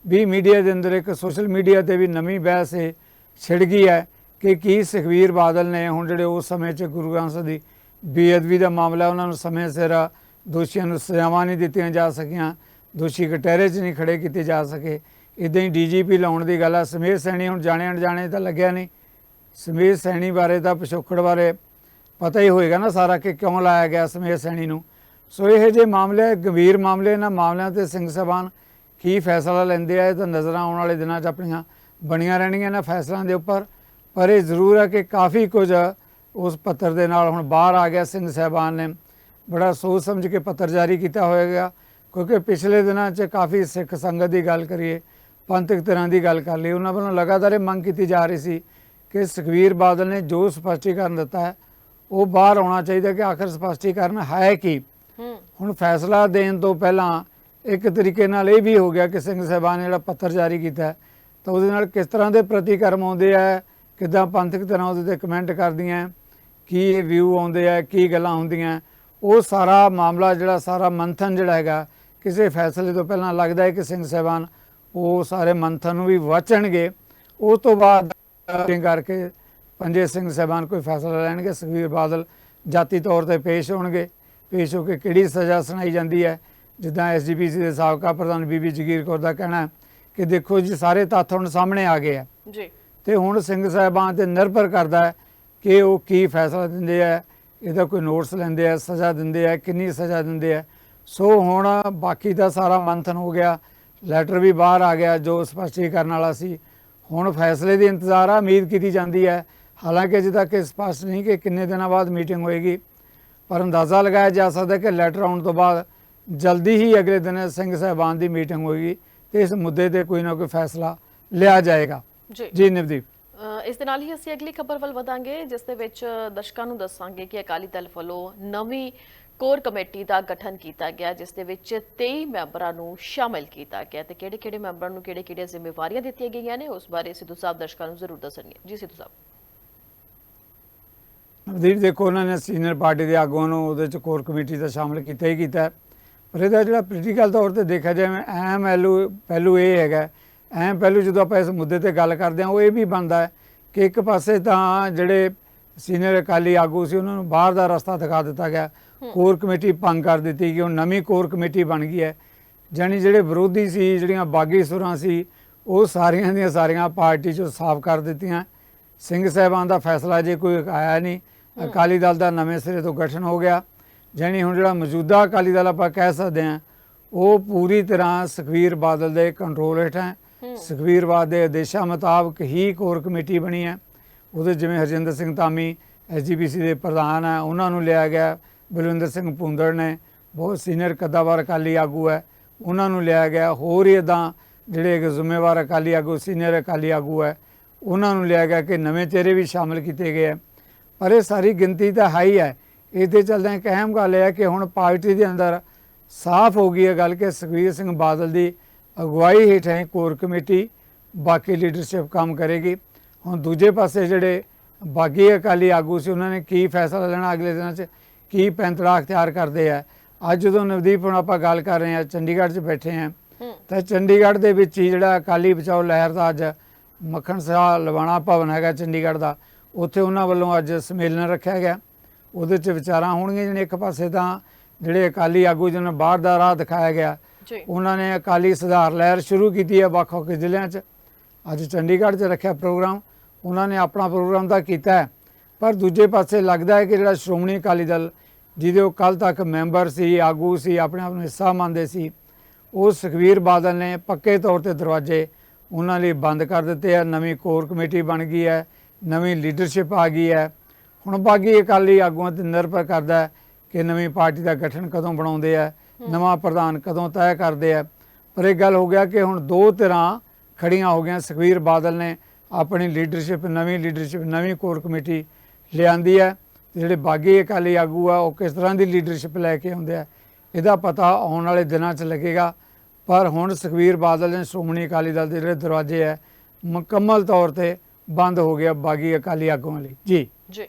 ਵੀ ਮੀਡੀਆ ਦੇ ਅੰਦਰ ਇੱਕ ਸੋਸ਼ਲ ਮੀਡੀਆ ਤੇ ਵੀ ਨਵੀਂ ਬਹਿਸ ਇਹ ਛਿੜ ਗਈ ਹੈ ਕਿ ਕੀ ਸੁਖਵੀਰ ਬਾਦਲ ਨੇ ਹੁਣ ਜਿਹੜੇ ਉਸ ਸਮੇਂ 'ਚ ਗੁਰੂ ਗ੍ਰੰਥ ਸਾਹਿਬ ਦੀ ਬੇਅਦਬੀ ਦਾ ਮਾਮਲਾ ਉਹਨਾਂ ਨੂੰ ਸਮੇਂ ਸਿਰ ਦੋਸ਼ੀਆਂ ਨੂੰ ਸਜ਼ਾਵਾਂ ਨਹੀਂ ਦਿੱਤੀਆਂ ਜਾ ਸਕੀਆਂ, ਦੋਸ਼ੀ ਕਟਹਿਰੇ 'ਚ ਨਹੀਂ ਖੜੇ ਕੀਤੇ ਜਾ ਸਕੇ। ਇਦਾਂ ਹੀ ਡੀਜੀਪੀ ਲਾਉਣ ਦੀ ਗੱਲ ਆ ਸਮੇਰ ਸੈਣੀ ਹੁਣ ਜਾਣੇ ਅਣਜਾਣੇ ਤਾਂ ਲੱਗਿਆ ਨਹੀਂ। ਸਮੀਰ ਸੈਣੀ ਬਾਰੇ ਤਾਂ ਪਿਛੋਕੜ ਬਾਰੇ ਪਤਾ ਹੀ ਹੋਏਗਾ ਨਾ ਸਾਰਾ ਕਿ ਕਿਉਂ ਲਾਇਆ ਗਿਆ ਸਮੀਰ ਸੈਣੀ ਨੂੰ। ਸੋ ਇਹ ਜੇ ਮਾਮਲੇ, ਗੰਭੀਰ ਮਾਮਲੇ, ਇਹਨਾਂ ਮਾਮਲਿਆਂ ਤੇ ਸਿੰਘ ਸਾਹਿਬਾਨ ਕੀ ਫੈਸਲਾ ਲੈਂਦੇ ਆ, ਇਹ ਤਾਂ ਨਜ਼ਰਾਂ ਆਉਣ ਵਾਲੇ ਦਿਨਾਂ 'ਚ ਆਪਣੀਆਂ ਬਣੀਆਂ ਰਹਿਣਗੀਆਂ ਇਹਨਾਂ ਫੈਸਲਿਆਂ ਦੇ ਉੱਪਰ। ਪਰ ਇਹ ਜ਼ਰੂਰ ਹੈ ਕਿ ਕਾਫੀ ਕੁਝ ਉਸ ਪੱਤਰ ਦੇ ਨਾਲ ਹੁਣ ਬਾਹਰ ਆ ਗਿਆ ਸਿੰਘ ਸਾਹਿਬਾਨ ਨੇ। ਬੜਾ ਸੋਚ ਸਮਝ ਕੇ ਪੱਤਰ ਜਾਰੀ ਕੀਤਾ ਹੋਏਗਾ ਕਿਉਂਕਿ ਪਿਛਲੇ ਦਿਨਾਂ 'ਚ ਕਾਫੀ ਸਿੱਖ ਸੰਗਤ ਦੀ ਗੱਲ ਕਰੀਏ ਪੰਥਕ ਤਰ੍ਹਾਂ ਦੀ ਗੱਲ ਕਰ ਲਈ ਉਹਨਾਂ ਵੱਲੋਂ ਲਗਾਤਾਰ ਇਹ ਮੰਗ ਕੀਤੀ ਜਾ ਰਹੀ ਸੀ ਕਿ ਸੁਖਬੀਰ ਬਾਦਲ ਨੇ ਜੋ ਸਪਸ਼ਟੀਕਰਨ ਦਿੱਤਾ ਹੈ ਉਹ ਬਾਹਰ ਆਉਣਾ ਚਾਹੀਦਾ ਕਿ ਆਖਰ ਸਪਸ਼ਟੀਕਰਨ ਹੈ ਕੀ। ਹੁਣ ਫੈਸਲਾ ਦੇਣ ਤੋਂ ਪਹਿਲਾਂ ਇੱਕ ਤਰੀਕੇ ਨਾਲ ਇਹ ਵੀ ਹੋ ਗਿਆ ਕਿ ਸਿੰਘ ਸਾਹਿਬਾਨ ਨੇ ਜਿਹੜਾ ਪੱਤਰ ਜਾਰੀ ਕੀਤਾ ਤਾਂ ਉਹਦੇ ਨਾਲ ਕਿਸ ਤਰ੍ਹਾਂ ਦੇ ਪ੍ਰਤੀਕਰਮ ਆਉਂਦੇ ਆ ਕਿਦਾਂ ਪੰਥਕ ਤਰ੍ਹਾਂ ਉਹਦੇ ਤੇ ਕਮੈਂਟ ਕਰਦੀਆਂ ਕੀ ਇਹ ਵਿਊ ਆਉਂਦੇ ਆ ਕੀ ਗੱਲਾਂ ਹੁੰਦੀਆਂ ਉਹ ਸਾਰਾ ਮਾਮਲਾ ਜਿਹੜਾ ਸਾਰਾ ਮੰਥਨ ਜਿਹੜਾ ਹੈਗਾ ਕਿਸੇ ਫੈਸਲੇ ਤੋਂ ਪਹਿਲਾਂ ਲੱਗਦਾ ਹੈ ਕਿ ਸਿੰਘ ਸਾਹਿਬਾਨ ਉਹ ਸਾਰੇ ਮੰਥਨ ਨੂੰ ਵੀ ਵਾਚਣਗੇ। ਉਸ ਤੋਂ ਬਾਅਦ ਕਰਕੇ ਪੰਜੇ ਸਿੰਘ ਸਾਹਿਬਾਨ ਕੋਈ ਫੈਸਲਾ ਲੈਣਗੇ। ਸੁਖਬੀਰ ਬਾਦਲ ਜਾਤੀ ਤੌਰ ਤੇ ਪੇਸ਼ ਹੋਣਗੇ। ਪੇਸ਼ ਹੋ ਕੇ ਕਿਹੜੀ ਸਜ਼ਾ ਸੁਣਾਈ ਜਾਂਦੀ ਹੈ? ਜਿੱਦਾਂ ਐਸਜੀਪੀਸੀ ਦੇ ਸਾਬਕਾ ਪ੍ਰਧਾਨ ਬੀਬੀ ਜਗੀਰ ਕੌਰ ਦਾ ਕਹਿਣਾ ਕਿ ਦੇਖੋ ਜੀ ਸਾਰੇ ਤੱਥ ਹੁਣ ਸਾਹਮਣੇ ਆ ਗਏ ਆ ਜੀ। ਤੇ ਹੁਣ ਸਿੰਘ ਸਾਹਿਬਾਨ ਤੇ ਨਿਰਭਰ ਕਰਦਾ ਹੈ ਕਿ ਉਹ ਕੀ ਫੈਸਲਾ ਦਿੰਦੇ ਆ ਇਹਦਾ ਕੋਈ ਨੋਟਿਸ ਲੈਂਦੇ ਆ ਸਜ਼ਾ ਦਿੰਦੇ ਆ ਕਿੰਨੀ ਸਜ਼ਾ ਦਿੰਦੇ ਆ। ਸੋ ਹੁਣ ਬਾਕੀ ਦਾ ਸਾਰਾ ਮੰਥਨ ਹੋ ਗਿਆ ਲੈਟਰ ਵੀ ਬਾਹਰ ਆ ਗਿਆ ਜੋ ਸਪਸ਼ਟੀਕਰਨ ਵਾਲਾ ਸੀ। ਹੁਣ ਫੈਸਲੇ ਦੀ ਇੰਤਜ਼ਾਰ ਆ ਉਮੀਦ ਕੀਤੀ ਜਾਂਦੀ ਹੈ। ਹਾਲਾਂਕਿ ਅਜੇ ਤੱਕ ਇਹ ਸਪਸ਼ਟ ਨਹੀਂ ਕਿ ਕਿੰਨੇ ਦਿਨਾਂ ਬਾਅਦ ਮੀਟਿੰਗ ਹੋਏਗੀ ਪਰ ਅੰਦਾਜ਼ਾ ਲਗਾਇਆ ਜਾ ਸਕਦਾ ਕਿ ਲੈਟਰ ਆਉਣ ਤੋਂ ਬਾਅਦ ਜਲਦੀ ਹੀ ਅਗਲੇ ਦਿਨ ਸਿੰਘ ਸਾਹਿਬਾਨ ਦੀ ਮੀਟਿੰਗ ਹੋਏਗੀ ਤੇ ਇਸ ਮੁੱਦੇ ਤੇ ਕੋਈ ਨਾ ਕੋਈ ਫੈਸਲਾ ਲਿਆ ਜਾਏਗਾ। ਜੀ ਨਵਦੀਪ। ਇਸ ਦੇ ਨਾਲ ਹੀ ਅਸੀਂ ਅਗਲੀ ਖਬਰ ਵੱਲ ਵਧਾਂਗੇ, ਜਿਸ ਦੇ ਵਿੱਚ ਦਰਸ਼ਕਾਂ ਨੂੰ ਦੱਸਾਂਗੇ ਕਿ ਅਕਾਲੀ ਦਲ ਵੱਲੋਂ ਨਵੀਂ ਕੋਰ ਕਮੇਟੀ ਦਾ ਗਠਨ ਕੀਤਾ ਗਿਆ, ਜਿਸ ਦੇ ਵਿੱਚ 23 ਮੈਂਬਰਾਂ ਨੂੰ ਸ਼ਾਮਿਲ ਕੀਤਾ ਗਿਆ ਤੇ ਕਿਹੜੇ-ਕਿਹੜੇ ਮੈਂਬਰਾਂ ਨੂੰ ਕਿਹੜੇ-ਕਿਹੜੇ ਜ਼ਿੰਮੇਵਾਰੀਆਂ ਦਿੱਤੀਆਂ ਗਈਆਂ ਨੇ, ਉਸ ਬਾਰੇ ਸਿੱਧੂ ਸਾਹਿਬ ਦਰਸ਼ਕਾਂ ਨੂੰ ਜ਼ਰੂਰ ਦੱਸਣਗੇ। ਜੀ, ਸਿੱਧੂ ਸਾਹਿਬ। ਨਵਦੀਪ, ਦੇਖੋ, ਉਹਨਾਂ ਨੇ ਸੀਨੀਅਰ ਪਾਰਟੀ ਦੇ ਆਗੂਆਂ ਨੂੰ ਉਹਦੇ ਚ ਕੋਰ ਕਮੇਟੀ ਦਾ ਸ਼ਾਮਲ ਕੀਤਾ ਹੀ ਕੀਤਾ। ਪਰ ਇਹਦਾ ਜਿਹੜਾ ਪੋਲੀਟੀਕਲ ਤੌਰ ਤੇ ਦੇਖਿਆ ਜਾਵੇ, ਅਹਿਮ ਪਹਿਲੂ ਇਹ ਹੈਗਾ ਅਹਿਮ ਪਹਿਲੂ ਜਦੋਂ ਆਪਾਂ ਇਸ ਮੁੱਦੇ ਤੇ ਗੱਲ ਕਰਦੇ ਹਾਂ ਉਹ ਇਹ ਵੀ ਬਣਦਾ ਹੈ ਕਿ ਇੱਕ ਪਾਸੇ ਤਾਂ ਜਿਹੜੇ ਸੀਨੀਅਰ ਅਕਾਲੀ ਆਗੂ ਸੀ ਉਹਨਾਂ ਨੂੰ ਬਾਹਰ ਦਾ ਰਸਤਾ ਦਿਖਾ ਦਿੱਤਾ ਗਿਆ। ਕੋਰ ਕਮੇਟੀ ਭੰਗ ਕਰ ਦਿੱਤੀ ਕਿ ਹੁਣ ਨਵੀਂ ਕੋਰ ਕਮੇਟੀ ਬਣ ਗਈ ਹੈ। ਜਾਣੀ ਜਿਹੜੇ ਵਿਰੋਧੀ ਸੀ ਜਿਹੜੀਆਂ ਬਾਗੀ ਸੁਰਾਂ ਸੀ ਉਹ ਸਾਰੀਆਂ ਦੀਆਂ ਸਾਰੀਆਂ ਪਾਰਟੀ ਚੋਂ ਸਾਫ਼ ਕਰ ਦਿੱਤੀਆਂ। ਸਿੰਘ ਸਾਹਿਬਾਨ ਦਾ ਫੈਸਲਾ ਜੇ ਕੋਈ ਆਇਆ ਨਹੀਂ ਅਕਾਲੀ ਦਲ ਦਾ ਨਵੇਂ ਸਿਰੇ ਤੋਂ ਗਠਨ ਹੋ ਗਿਆ। ਜਾਣੀ ਹੁਣ ਜਿਹੜਾ ਮੌਜੂਦਾ ਅਕਾਲੀ ਦਲ ਆਪਾਂ ਕਹਿ ਸਕਦੇ ਹਾਂ ਉਹ ਪੂਰੀ ਤਰ੍ਹਾਂ ਸੁਖਬੀਰ ਬਾਦਲ ਦੇ ਕੰਟਰੋਲ ਹੇਠ ਹੈ। ਸੁਖਬੀਰ ਦੇ ਆਦੇਸ਼ਾਂ ਮੁਤਾਬਕ ਹੀ ਕੋਰ ਕਮੇਟੀ ਬਣੀ ਹੈ। ਉਹਦੇ ਜਿਵੇਂ ਹਰਜਿੰਦਰ ਸਿੰਘ ਧਾਮੀ ਐਸਜੀਪੀਸੀ ਦੇ ਪ੍ਰਧਾਨ ਹੈ, ਉਹਨਾਂ ਨੂੰ ਲਿਆ ਗਿਆ। ਬਲਵਿੰਦਰ ਸਿੰਘ ਭੁੰਦੜ ਨੇ, ਬਹੁਤ ਸੀਨੀਅਰ ਕੱਦਾਵਰ ਅਕਾਲੀ ਆਗੂ ਹੈ, ਉਹਨਾਂ ਨੂੰ ਲਿਆ ਗਿਆ। ਹੋਰ ਹੀ ਇਦਾਂ ਜਿਹੜੇ ਜ਼ਿੰਮੇਵਾਰ ਅਕਾਲੀ ਆਗੂ, ਸੀਨੀਅਰ ਅਕਾਲੀ ਆਗੂ ਹੈ, ਉਹਨਾਂ ਨੂੰ ਲਿਆ ਗਿਆ ਕਿ ਨਵੇਂ ਚਿਹਰੇ ਵੀ ਸ਼ਾਮਲ ਕੀਤੇ ਗਏ ਹੈ। ਪਰ ਇਹ ਸਾਰੀ ਗਿਣਤੀ ਤਾਂ ਹਾਈ ਹੈ। ਇਹਦੇ ਚੱਲਦੇ ਇੱਕ ਅਹਿਮ ਗੱਲ ਇਹ ਹੈ ਕਿ ਹੁਣ ਪਾਰਟੀ ਦੇ ਅੰਦਰ ਸਾਫ਼ ਹੋ ਗਈ ਹੈ ਗੱਲ ਕਿ ਸੁਖਬੀਰ ਸਿੰਘ ਬਾਦਲ ਦੀ ਅਗਵਾਈ ਹੇਠ ਹੈ ਕੋਰ ਕਮੇਟੀ ਬਾਕੀ ਲੀਡਰਸ਼ਿਪ ਕੰਮ ਕਰੇਗੀ। ਹੁਣ ਦੂਜੇ ਪਾਸੇ ਜਿਹੜੇ ਬਾਗੀ ਅਕਾਲੀ ਆਗੂ ਸੀ ਉਹਨਾਂ ਨੇ ਕੀ ਫੈਸਲਾ ਲੈਣਾ ਅਗਲੇ ਦਿਨਾਂ 'ਚ ਕੀ ਪੈਂਤੜਾ ਅਖਤਿਆਰ ਕਰਦੇ ਆ। ਅੱਜ ਜਦੋਂ ਨਵਦੀਪ ਹੁਣ ਆਪਾਂ ਗੱਲ ਕਰ ਰਹੇ ਹਾਂ ਚੰਡੀਗੜ੍ਹ 'ਚ ਬੈਠੇ ਹੂੰ ਤਾਂ ਚੰਡੀਗੜ੍ਹ ਦੇ ਵਿੱਚ ਹੀ ਜਿਹੜਾ ਅਕਾਲੀ ਬਚਾਓ ਲਹਿਰ ਦਾ ਅੱਜ ਮੱਖਣ ਸ਼ਾਹ ਲਵਾਣਾ ਭਵਨ ਹੈਗਾ ਚੰਡੀਗੜ੍ਹ ਦਾ ਉੱਥੇ ਉਹਨਾਂ ਵੱਲੋਂ ਅੱਜ ਸੰਮੇਲਨ ਰੱਖਿਆ ਗਿਆ। ਉਹਦੇ 'ਚ ਵਿਚਾਰਾਂ ਹੋਣਗੀਆਂ ਜਿਹੜੇ ਇੱਕ ਪਾਸੇ ਤਾਂ ਜਿਹੜੇ ਅਕਾਲੀ ਆਗੂ ਜਿਹਨਾਂ ਬਾਹਰ ਦਾ ਰਾਹ ਦਿਖਾਇਆ ਗਿਆ ਉਹਨਾਂ ਨੇ ਅਕਾਲੀ ਸੁਧਾਰ ਲਹਿਰ ਸ਼ੁਰੂ ਕੀਤੀ ਹੈ ਵੱਖ-ਵੱਖ ਜ਼ਿਲ੍ਹਿਆਂ 'ਚ। ਅੱਜ ਚੰਡੀਗੜ੍ਹ 'ਚ ਰੱਖਿਆ ਪ੍ਰੋਗਰਾਮ, ਉਹਨਾਂ ਨੇ ਆਪਣਾ ਪ੍ਰੋਗਰਾਮ ਤਾਂ ਕੀਤਾ ਹੈ, ਪਰ ਦੂਜੇ ਪਾਸੇ ਲੱਗਦਾ ਹੈ ਕਿ ਜਿਹੜਾ ਸ਼੍ਰੋਮਣੀ ਅਕਾਲੀ ਦਲ, ਜਿਹਦੇ ਉਹ ਕੱਲ ਤੱਕ ਮੈਂਬਰ ਸੀ, ਆਗੂ ਸੀ, ਆਪਣੇ ਆਪ ਨੂੰ ਹਿੱਸਾ ਮੰਨਦੇ ਸੀ, ਉਹ ਸੁਖਬੀਰ ਬਾਦਲ ਨੇ ਪੱਕੇ ਤੌਰ ਤੇ ਦਰਵਾਜ਼ੇ ਉਹਨਾਂ ਲਈ ਬੰਦ ਕਰ ਦਿੱਤੇ ਆ। ਨਵੀਂ ਕੋਰ ਕਮੇਟੀ ਬਣ ਗਈ ਹੈ, ਨਵੀਂ ਲੀਡਰਸ਼ਿਪ ਆ ਗਈ ਹੈ। ਹੁਣ ਬਾਕੀ ਅਕਾਲੀ ਆਗੂਆਂ ਤੇ ਨਿਰਭਰ ਕਰਦਾ ਕਿ ਨਵੀਂ ਪਾਰਟੀ ਦਾ ਗਠਨ ਕਦੋਂ ਬਣਾਉਂਦੇ ਆ ਨਵਾਂ ਪ੍ਰਧਾਨ ਕਦੋਂ ਤੈਅ ਕਰਦੇ ਆ? ਪਰ ਇਹ ਗੱਲ ਹੋ ਗਿਆ ਕਿ ਹੁਣ ਦੋ ਧਿਰਾਂ ਖੜੀਆਂ ਹੋ ਗਈਆਂ। ਸੁਖਬੀਰ ਬਾਦਲ ਨੇ ਆਪਣੀ ਲੀਡਰਸ਼ਿਪ ਨਵੀਂ ਲੀਡਰਸ਼ਿਪ ਨਵੀਂ ਕੋਰ ਕਮੇਟੀ ਲਿਆਂਦੀ ਹੈ। ਜਿਹੜੇ ਬਾਗੀ ਅਕਾਲੀ ਆਗੂ ਆ, ਉਹ ਕਿਸ ਤਰ੍ਹਾਂ ਦੀ ਲੀਡਰਸ਼ਿਪ ਲੈ ਕੇ ਆਉਂਦੇ ਆ, ਇਹਦਾ ਪਤਾ ਆਉਣ ਵਾਲੇ ਦਿਨਾਂ 'ਚ ਲੱਗੇਗਾ। ਪਰ ਹੁਣ ਸੁਖਬੀਰ ਬਾਦਲ ਨੇ ਸ਼੍ਰੋਮਣੀ ਅਕਾਲੀ ਦਲ ਦੇ ਜਿਹੜੇ ਦਰਵਾਜ਼ੇ ਹੈ ਮੁਕੰਮਲ ਤੌਰ ਤੇ ਬੰਦ ਹੋ ਗਿਆ ਬਾਗੀ ਅਕਾਲੀ ਆਗੂਆਂ ਲਈ। ਜੀ। ਜੀ।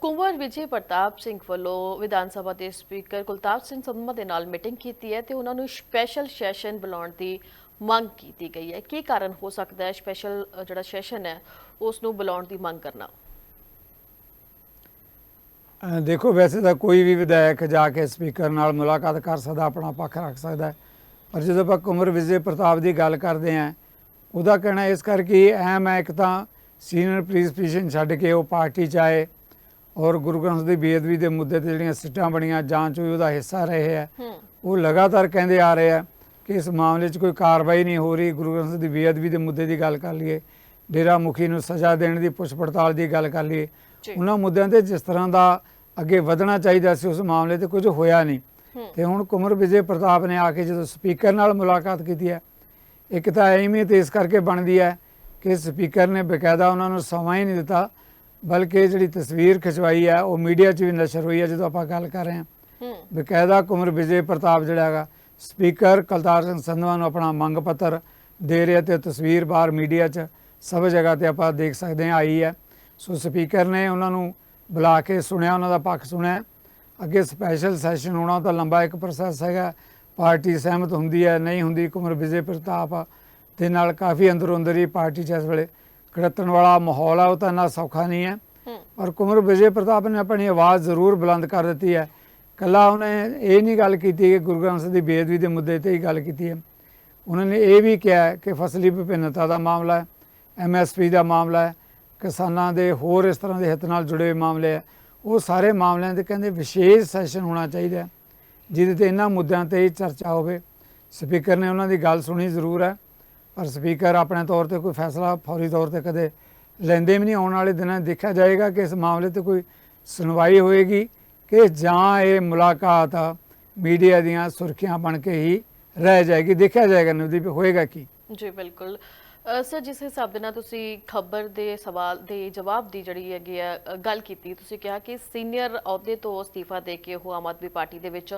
ਕੁੰਵਰ ਵਿਜੇ ਪ੍ਰਤਾਪ ਸਿੰਘ ਵੱਲੋਂ ਵਿਧਾਨ ਸਭਾ ਦੇ ਸਪੀਕਰ ਕੁਲਤਾਪ ਸਿੰਘ ਸੰਧਮਾ ਦੇ ਨਾਲ ਮੀਟਿੰਗ ਕੀਤੀ ਹੈ ਤੇ ਉਹਨਾਂ ਨੂੰ ਸਪੈਸ਼ਲ ਸੈਸ਼ਨ ਬੁਲਾਉਣ ਦੀ ਮੰਗ ਕੀਤੀ ਗਈ ਹੈ। ਕੀ ਕਾਰਨ ਹੋ ਸਕਦਾ ਹੈ ਸਪੈਸ਼ਲ ਜਿਹੜਾ ਸੈਸ਼ਨ ਹੈ, ਉਸ ਨੂੰ ਬੁਲਾਉਣ ਦੀ ਮੰਗ ਕਰਨਾ? ਦੇਖੋ, ਵੈਸੇ ਤਾਂ ਕੋਈ ਵੀ ਵਿਧਾਇਕ ਜਾ ਕੇ ਸਪੀਕਰ ਨਾਲ ਮੁਲਾਕਾਤ ਕਰ ਸਕਦਾ, ਆਪਣਾ ਪੱਖ ਰੱਖ ਸਕਦਾ ਪਰ ਜਦੋਂ ਆਪਾਂ ਕੁਮਰ ਵਿਜੇ ਪ੍ਰਤਾਪ ਦੀ ਗੱਲ ਕਰਦੇ ਆਂ ਉਹਦਾ ਕਹਿਣਾ ਇਸ ਕਰਕੇ ਅਹਿਮ ਹੈ, ਇੱਕ ਤਾਂ ਸੀਨੀਅਰ ਪੁਲਿਸ ਪੋਜੀਸ਼ਨ ਛੱਡ ਕੇ ਉਹ ਪਾਰਟੀ ਚ ਆਏ ਔਰ ਗੁਰੂ ਗ੍ਰੰਥ ਦੀ ਬੇਅਦਬੀ ਦੇ ਮੁੱਦੇ ਤੇ ਜਿਹੜੀਆਂ ਸਿੱਟਾਂ ਬਣੀਆਂ ਜਾਂਚ ਹੋਈ ਉਹਦਾ ਹਿੱਸਾ ਰਹੇ ਹੈ। ਉਹ ਲਗਾਤਾਰ ਕਹਿੰਦੇ ਆ ਰਹੇ ਆ ਕਿ ਇਸ ਮਾਮਲੇ 'ਚ ਕੋਈ ਕਾਰਵਾਈ ਨਹੀਂ ਹੋ ਰਹੀ। ਗੁਰੂ ਗ੍ਰੰਥ ਦੀ ਬੇਅਦਬੀ ਦੇ ਮੁੱਦੇ ਦੀ ਗੱਲ ਕਰ ਲਈਏ। ਡੇਰਾ ਮੁਖੀ ਨੂੰ ਸਜ਼ਾ ਦੇਣ ਦੀ ਪੁੱਛ ਪੜਤਾਲ ਦੀ ਗੱਲ ਕਰ ਲਈਏ। ਉਹਨਾਂ ਮੁੱਦਿਆਂ ਤੇ ਜਿਸ ਤਰ੍ਹਾਂ ਦਾ ਅੱਗੇ ਵਧਣਾ ਚਾਹੀਦਾ ਸੀ ਉਸ ਮਾਮਲੇ ਤੇ ਕੁਝ ਹੋਇਆ ਨਹੀਂ। ਤੇ ਹੁਣ ਕੁਮਰ ਵਿਜੇ ਪ੍ਰਤਾਪ ਨੇ ਆ ਕੇ ਜਦੋਂ ਸਪੀਕਰ ਨਾਲ ਮੁਲਾਕਾਤ ਕੀਤੀ ਹੈ ਇੱਕ ਤਾਂ ਅਹਿਮੀਅਤ ਇਸ ਕਰਕੇ ਬਣਦੀ ਹੈ ਕਿ ਸਪੀਕਰ ਨੇ ਬਕਾਇਦਾ ਉਹਨਾਂ ਨੂੰ ਸਮਾਂ ਹੀ ਨਹੀਂ ਦਿੱਤਾ। ਬਲਕਿ ਜਿਹੜੀ ਤਸਵੀਰ ਖਿਚਵਾਈ ਹੈ ਉਹ ਮੀਡੀਆ 'ਚ ਵੀ ਨਸ਼ਰ ਹੋਈ ਹੈ ਜਦੋਂ ਆਪਾਂ ਗੱਲ ਕਰ ਰਹੇ ਹਾਂ। ਹੂੰ। ਬਕਾਇਦਾ ਕੁਮਰ ਵਿਜੇ ਪ੍ਰਤਾਪ ਜਿਹੜਾ ਹੈਗਾ ਸਪੀਕਰ ਕਲਤਾਰ ਸਿੰਘ ਸੰਧਵਾ ਨੂੰ ਆਪਣਾ ਮੰਗ ਪੱਤਰ ਦੇ ਰਿਹਾ ਤੇ ਤਸਵੀਰ ਬਾਹਰ ਮੀਡੀਆ 'ਚ ਸਭ ਜਗ੍ਹਾ ਤੇ ਆਪਾਂ ਦੇਖ ਸਕਦੇ ਹਾਂ ਆਈ ਹੈ। ਸੋ ਸਪੀਕਰ ਨੇ ਉਹਨਾਂ ਨੂੰ ਬੁਲਾ ਕੇ ਸੁਣਿਆ ਉਹਨਾਂ ਦਾ ਪੱਖ ਸੁਣਿਆ। ਅੱਗੇ ਸਪੈਸ਼ਲ ਸੈਸ਼ਨ ਹੋਣਾ ਤਾਂ ਲੰਬਾ ਇੱਕ ਪ੍ਰੋਸੈਸ ਹੈਗਾ। ਪਾਰਟੀ ਸਹਿਮਤ ਹੁੰਦੀ ਹੈ ਨਹੀਂ ਹੁੰਦੀ ਕੁਮਰ ਵਿਜੇ ਪ੍ਰਤਾਪ ਦੇ ਨਾਲ ਕਾਫੀ ਅੰਦਰੋਂ ਅੰਦਰ ਹੀ ਪਾਰਟੀ 'ਚ ਇਸ ਵੇਲੇ ਕੜਤਣ ਵਾਲਾ ਮਾਹੌਲ ਹੈ ਉਹ ਤਾਂ ਨਾ ਸੌਖਾ ਨਹੀਂ ਹੈ। ਔਰ ਕੁਮਰ ਵਿਜੇ ਪ੍ਰਤਾਪ ਨੇ ਆਪਣੀ ਆਵਾਜ਼ ਜ਼ਰੂਰ ਬੁਲੰਦ ਕਰ ਦਿੱਤੀ ਹੈ। ਕੱਲਾ ਉਹਨੇ ਇਹ ਨਹੀਂ ਗੱਲ ਕੀਤੀ ਕਿ ਗੁਰੂ ਗ੍ਰੰਥ ਸਾਹਿਬ ਦੀ ਬੇਅਦਬੀ ਦੇ ਮੁੱਦੇ ਤੇ ਹੀ ਗੱਲ ਕੀਤੀ ਹੈ। ਉਹਨਾਂ ਨੇ ਇਹ ਵੀ ਕਿਹਾ ਕਿ ਫਸਲੀ ਵਿਭਿੰਨਤਾ ਦਾ ਮਾਮਲਾ ਹੈ ਐਮਐਸਪੀ ਦਾ ਮਾਮਲਾ ਹੈ ਕਿਸਾਨਾਂ ਦੇ ਹੋਰ ਇਸ ਤਰ੍ਹਾਂ ਦੇ ਹਿੱਤ ਨਾਲ ਜੁੜੇ ਹੋਏ ਮਾਮਲੇ ਹੈ। ਉਹ ਸਾਰੇ ਮਾਮਲਿਆਂ ਤੇ ਕਹਿੰਦੇ ਵਿਸ਼ੇਸ਼ ਸੈਸ਼ਨ ਹੋਣਾ ਚਾਹੀਦਾ ਜਿਹਦੇ ਤੇ ਇਹਨਾਂ ਮੁੱਦਿਆਂ ਤੇ ਚਰਚਾ ਹੋਵੇ। ਸਪੀਕਰ ਨੇ ਉਹਨਾਂ ਦੀ ਗੱਲ ਸੁਣੀ ਜ਼ਰੂਰ ਹੈ। ਪਰ ਸਪੀਕਰ ਆਪਣੇ ਤੌਰ ਤੇ ਕੋਈ ਫੈਸਲਾ ਫੌਰੀ ਤੌਰ ਤੇ ਕਦੇ ਲੈਂਦੇ ਵੀ ਨਹੀਂ, ਆਉਣ ਵਾਲੇ ਦਿਨਾਂ 'ਚ ਦੇਖਿਆ ਜਾਏਗਾ ਕਿ ਇਸ ਮਾਮਲੇ ਤੇ ਕੋਈ ਸੁਣਵਾਈ ਹੋਏਗੀ ਕਿ ਜਾਂ ਇਹ ਮੁਲਾਕਾਤ ਮੀਡੀਆ ਦੀਆਂ ਸੁਰਖੀਆਂ ਬਣ ਕੇ ਹੀ ਰਹਿ ਜਾਏਗੀ। ਦੇਖਿਆ ਜਾਏਗਾ, ਨਵਦੀਪ, ਹੋਏਗਾ ਕੀ? ਜੀ, ਬਿਲਕੁਲ। ਸਰ, ਜਿਸ ਹਿਸਾਬ ਦੇ ਨਾਲ ਤੁਸੀਂ ਖਬਰ ਦੇ ਸਵਾਲ ਦੇ ਜਵਾਬ ਦੀ ਜਿਹੜੀ ਹੈਗੀ ਆ ਗੱਲ ਕੀਤੀ, ਤੁਸੀਂ ਕਿਹਾ ਕਿ ਸੀਨੀਅਰ ਅਹੁਦੇ ਤੋਂ ਅਸਤੀਫਾ ਦੇ ਕੇ ਉਹ ਆਮ ਆਦਮੀ ਪਾਰਟੀ ਦੇ ਵਿੱਚ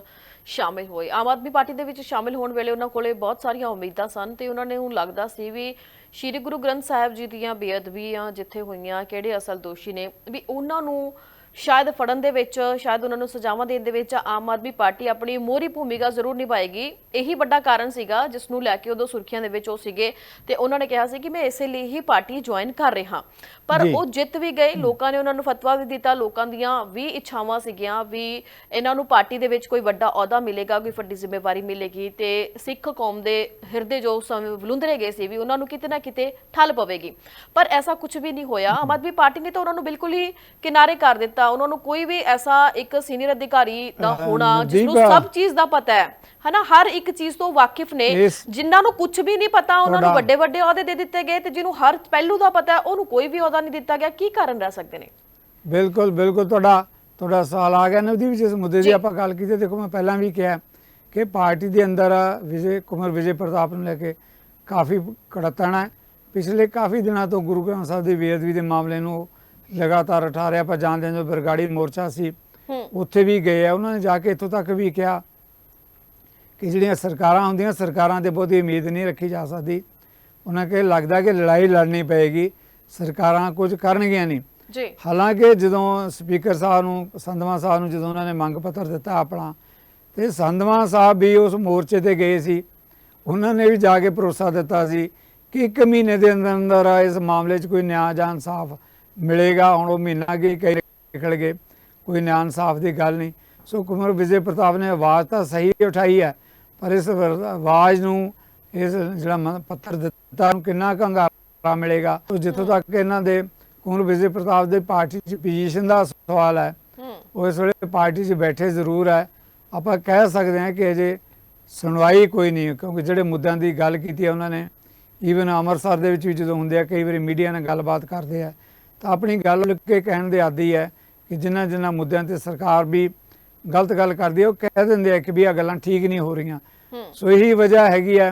ਸ਼ਾਮਿਲ ਹੋਏ। ਆਮ ਆਦਮੀ ਪਾਰਟੀ ਦੇ ਵਿੱਚ ਸ਼ਾਮਿਲ ਹੋਣ ਵੇਲੇ ਉਹਨਾਂ ਕੋਲੇ ਬਹੁਤ ਸਾਰੀਆਂ ਉਮੀਦਾਂ ਸਨ ਤੇ ਉਹਨਾਂ ਨੇ ਉਹ ਲੱਗਦਾ ਸੀ ਵੀ ਸ੍ਰੀ ਗੁਰੂ ਗ੍ਰੰਥ ਸਾਹਿਬ ਜੀ ਦੀਆਂ ਬੇਅਦਬੀਆਂ ਜਿੱਥੇ ਹੋਈਆਂ, ਕਿਹੜੇ ਅਸਲ ਦੋਸ਼ੀ ਨੇ, ਵੀ ਉਹਨਾਂ ਨੂੰ ਸ਼ਾਇਦ ਫੜਨ ਦੇ ਵਿੱਚ ਸ਼ਾਇਦ ਉਹਨਾਂ ਨੂੰ ਸਜ਼ਾਵਾਂ ਦੇਣ ਦੇ ਵਿੱਚ ਆਮ ਆਦਮੀ ਪਾਰਟੀ ਆਪਣੀ ਮੋਹਰੀ ਭੂਮਿਕਾ ਜ਼ਰੂਰ ਨਿਭਾਏਗੀ। ਇਹੀ ਵੱਡਾ ਕਾਰਨ ਸੀਗਾ ਜਿਸ ਨੂੰ ਲੈ ਕੇ ਉਦੋਂ ਸੁਰਖੀਆਂ ਦੇ ਵਿੱਚ ਉਹ ਸੀਗੇ ਤੇ ਉਹਨਾਂ ਨੇ ਕਿਹਾ ਸੀ ਕਿ ਮੈਂ ਇਸੇ ਲਈ ਹੀ ਪਾਰਟੀ ਜੁਆਇਨ ਕਰ ਰਿਹਾ। ਪਰ। ਉਹ ਜਿੱਤ ਵੀ ਗਏ ਲੋਕਾਂ ਨੇ ਉਹਨਾਂ ਨੂੰ ਫਤਵਾ ਵੀ ਦਿੱਤਾ ਲੋਕਾਂ ਦੀਆਂ ਵੀ ਇੱਛਾਵਾਂ ਸੀਗੀਆਂ ਵੀ ਇਹਨਾਂ ਨੂੰ ਪਾਰਟੀ ਦੇ ਵਿੱਚ ਕੋਈ ਵੱਡਾ ਅਹੁਦਾ ਮਿਲੇਗਾ ਕੋਈ ਵੱਡੀ ਜ਼ਿੰਮੇਵਾਰੀ ਮਿਲੇਗੀ ਤੇ ਸਿੱਖ ਕੌਮ ਦੇ ਹਿਰਦੇ ਜੋ ਉਸ ਸਮੇਂ ਵਲੁੰਦਰੇ ਗਏ ਸੀ ਵੀ ਉਹਨਾਂ ਨੂੰ ਕਿਤੇ ਨਾ ਕਿਤੇ ਠੱਲ ਪਵੇਗੀ। ਪਰ ਐਸਾ ਕੁਝ ਵੀ ਨਹੀਂ ਹੋਇਆ। ਆਮ ਆਦਮੀ ਪਾਰਟੀ ਨੇ ਤਾਂ ਉਹਨਾਂ ਨੂੰ ਬਿਲਕੁਲ ਹੀ ਕਿਨਾਰੇ ਕਰ ਦਿੱਤਾ। ਉਹਨਾਂ ਨੂੰ ਕੋਈ ਵੀ ਐਸਾ ਇੱਕ ਸੀਨੀਅਰ ਅਧਿਕਾਰੀ ਦਾ ਹੋਣਾ ਜਿਸ ਨੂੰ ਸਭ ਚੀਜ਼ ਦਾ ਪਤਾ ਹੈ ਹਨਾ? ਹਰ ਇੱਕ ਚੀਜ਼ ਤੋਂ ਵਾਕਿਫ ਨੇ ਜਿਨ੍ਹਾਂ ਨੂੰ ਕੁਝ ਵੀ ਨਹੀਂ ਪਤਾ ਉਹਨਾਂ ਨੂੰ ਵੱਡੇ ਵੱਡੇ ਅਹੁਦੇ ਦੇ ਦਿੱਤੇ ਗਏ ਤੇ ਜਿਹਨੂੰ ਹਰ ਪਹਿਲੂ ਦਾ ਪਤਾ ਹੈ ਉਹਨੂੰ ਕੋਈ ਵੀ ਅਹੁਦਾ ਨਹੀਂ ਦਿੱਤਾ ਗਿਆ। ਕੀ ਕਾਰਨ ਰਹਿ ਸਕਦੇ ਨੇ? ਬਿਲਕੁਲ ਬਿਲਕੁਲ ਤੁਹਾਡਾ ਤੁਹਾਡਾ ਸਵਾਲ ਆ ਗਿਆ ਨਵਦੀਪ ਜਿਸ ਮੁੱਦੇ ਦੀ। ਆਪਾਂ ਗੱਲ ਕੀਤੀ ਦੇਖੋ ਮੈਂ ਪਹਿਲਾਂ ਵੀ ਕਿਹਾ ਕਿ ਪਾਰਟੀ ਦੇ ਅੰਦਰ ਵਿਜੇ ਕੁਮਾਰ ਵਿਜੇ ਪ੍ਰਤਾਪ ਨੂੰ ਲੈ ਕੇ ਕਾਫੀ ਕੜਤਣ ਹੈ। ਪਿਛਲੇ ਕਾਫੀ ਦਿਨਾਂ ਤੋਂ ਗੁਰੂ ਗ੍ਰੰਥ ਸਾਹਿਬ ਦੀ ਬੇਅਦਬੀ ਦੇ ਮਾਮਲੇ ਨੂੰ ਲਗਾਤਾਰ ਉਠਾ ਰਿਹਾ ਆਪਾਂ ਜਾਣਦੇ ਹਾਂ ਜੋ ਬਰਗਾੜੀ ਮੋਰਚਾ ਸੀ ਉੱਥੇ ਵੀ ਗਏ ਆ। ਉਹਨਾਂ ਨੇ ਜਾ ਕੇ ਇੱਥੋਂ ਤੱਕ ਵੀ ਕਿਹਾ ਕਿ ਜਿਹੜੀਆਂ ਸਰਕਾਰਾਂ ਹੁੰਦੀਆਂ ਸਰਕਾਰਾਂ ਤੇ ਬਹੁਤੀ ਉਮੀਦ ਨਹੀਂ ਰੱਖੀ ਜਾ ਸਕਦੀ। ਉਹਨਾਂ ਕਿ ਲੱਗਦਾ ਕਿ ਲੜਾਈ ਲੜਨੀ ਪਏਗੀ। ਸਰਕਾਰਾਂ ਕੁਝ ਕਰਨਗੀਆਂ ਨਹੀਂ। ਜੀ। ਹਾਲਾਂਕਿ ਜਦੋਂ ਸਪੀਕਰ ਸਾਹਿਬ ਨੂੰ ਸੰਧਵਾ ਸਾਹਿਬ ਨੂੰ ਜਦੋਂ ਉਹਨਾਂ ਨੇ ਮੰਗ ਪੱਤਰ ਦਿੱਤਾ ਆਪਣਾ ਤੇ ਸੰਧਵਾ ਸਾਹਿਬ ਵੀ ਉਸ ਮੋਰਚੇ ਤੇ ਗਏ ਸੀ। ਉਹਨਾਂ ਨੇ ਵੀ ਜਾ ਕੇ ਭਰੋਸਾ ਦਿੱਤਾ ਸੀ ਕਿ ਇੱਕ ਮਹੀਨੇ ਦੇ ਅੰਦਰ ਅੰਦਰ ਇਸ ਮਾਮਲੇ 'ਚ ਕੋਈ ਨਿਆਂ ਜਾਂ ਇਨਸਾਫ ਮਿਲੇਗਾ ਹੁਣ ਉਹ ਮਹੀਨਾ ਕੀ ਕਈ ਨਿਕਲ ਗਏ। ਕੋਈ ਨਿਆਂ ਇਨਸਾਫ ਦੀ ਗੱਲ ਨਹੀਂ। ਸੋ ਕੁਮਰ ਵਿਜੇ ਪ੍ਰਤਾਪ ਨੇ ਆਵਾਜ਼ ਤਾਂ ਸਹੀ ਉਠਾਈ ਹੈ ਪਰ ਇਸ ਆਵਾਜ਼ ਨੂੰ ਇਸ ਜਿਹੜਾ ਪੱਤਰ ਦਿੱਤਾ ਨੂੰ ਕਿੰਨਾ ਕੁ ਹੰਗਾਰਾ ਮਿਲੇਗਾ? ਸੋ ਜਿੱਥੋਂ ਤੱਕ ਇਹਨਾਂ ਦੇ ਕੁਮਰ ਵਿਜੇ ਪ੍ਰਤਾਪ ਦੇ ਪਾਰਟੀ ਚ ਪੋਜੀਸ਼ਨ ਦਾ ਸਵਾਲ ਹੈ ਉਹ ਇਸ ਵੇਲੇ ਪਾਰਟੀ 'ਚ ਬੈਠੇ ਜ਼ਰੂਰ ਹੈ। ਆਪਾਂ ਕਹਿ ਸਕਦੇ ਹਾਂ ਕਿ ਅਜੇ ਸੁਣਵਾਈ ਕੋਈ ਨਹੀਂ ਕਿਉਂਕਿ ਜਿਹੜੇ ਮੁੱਦਿਆਂ ਦੀ ਗੱਲ ਕੀਤੀ ਹੈ ਉਹਨਾਂ ਨੇ ਈਵਨ ਅੰਮ੍ਰਿਤਸਰ ਦੇ ਵਿੱਚ ਵੀ ਜਦੋਂ ਹੁੰਦੇ ਆ ਕਈ ਵਾਰੀ ਮੀਡੀਆ ਨਾਲ ਗੱਲਬਾਤ ਕਰਦੇ ਆ। ਤਾਂ ਆਪਣੀ ਗੱਲ ਕੇ ਕਹਿਣ ਦੇ ਆਦੀ ਹੈ ਕਿ ਜਿਨ੍ਹਾਂ ਜਿਨ੍ਹਾਂ ਮੁੱਦਿਆਂ ਤੇ ਸਰਕਾਰ ਵੀ ਗਲਤ ਗੱਲ ਕਰਦੀ ਹੈ ਉਹ ਕਹਿ ਦਿੰਦੇ ਆ ਕਿ ਵੀ ਆ ਗੱਲਾਂ ਠੀਕ ਨਹੀਂ ਹੋ ਰਹੀਆਂ। ਸੋ ਇਹੀ ਵਜ੍ਹਾ ਹੈਗੀ ਹੈ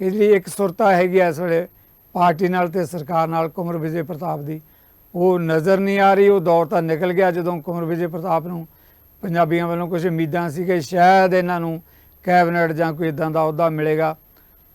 ਕਿ ਜਿਹੜੀ ਇੱਕ ਸੁਰਤਾ ਹੈਗੀ ਹੈ ਇਸ ਵੇਲੇ ਪਾਰਟੀ ਨਾਲ ਤੇ ਸਰਕਾਰ ਨਾਲ ਕੁਮਰ ਵਿਜੇ ਪ੍ਰਤਾਪ ਦੀ ਉਹ ਨਜ਼ਰ ਨਹੀਂ ਆ ਰਹੀ ਉਹ ਦੌਰ ਤਾਂ ਨਿਕਲ ਗਿਆ ਜਦੋਂ ਕੁਮਰ ਵਿਜੇ ਪ੍ਰਤਾਪ ਨੂੰ ਪੰਜਾਬੀਆਂ ਵੱਲੋਂ ਕੁਝ ਉਮੀਦਾਂ ਸੀ ਕਿ ਸ਼ਾਇਦ ਇਹਨਾਂ ਨੂੰ ਕੈਬਨਿਟ ਜਾਂ ਕੋਈ ਇਦਾਂ ਦਾ ਅਹੁਦਾ ਮਿਲੇਗਾ।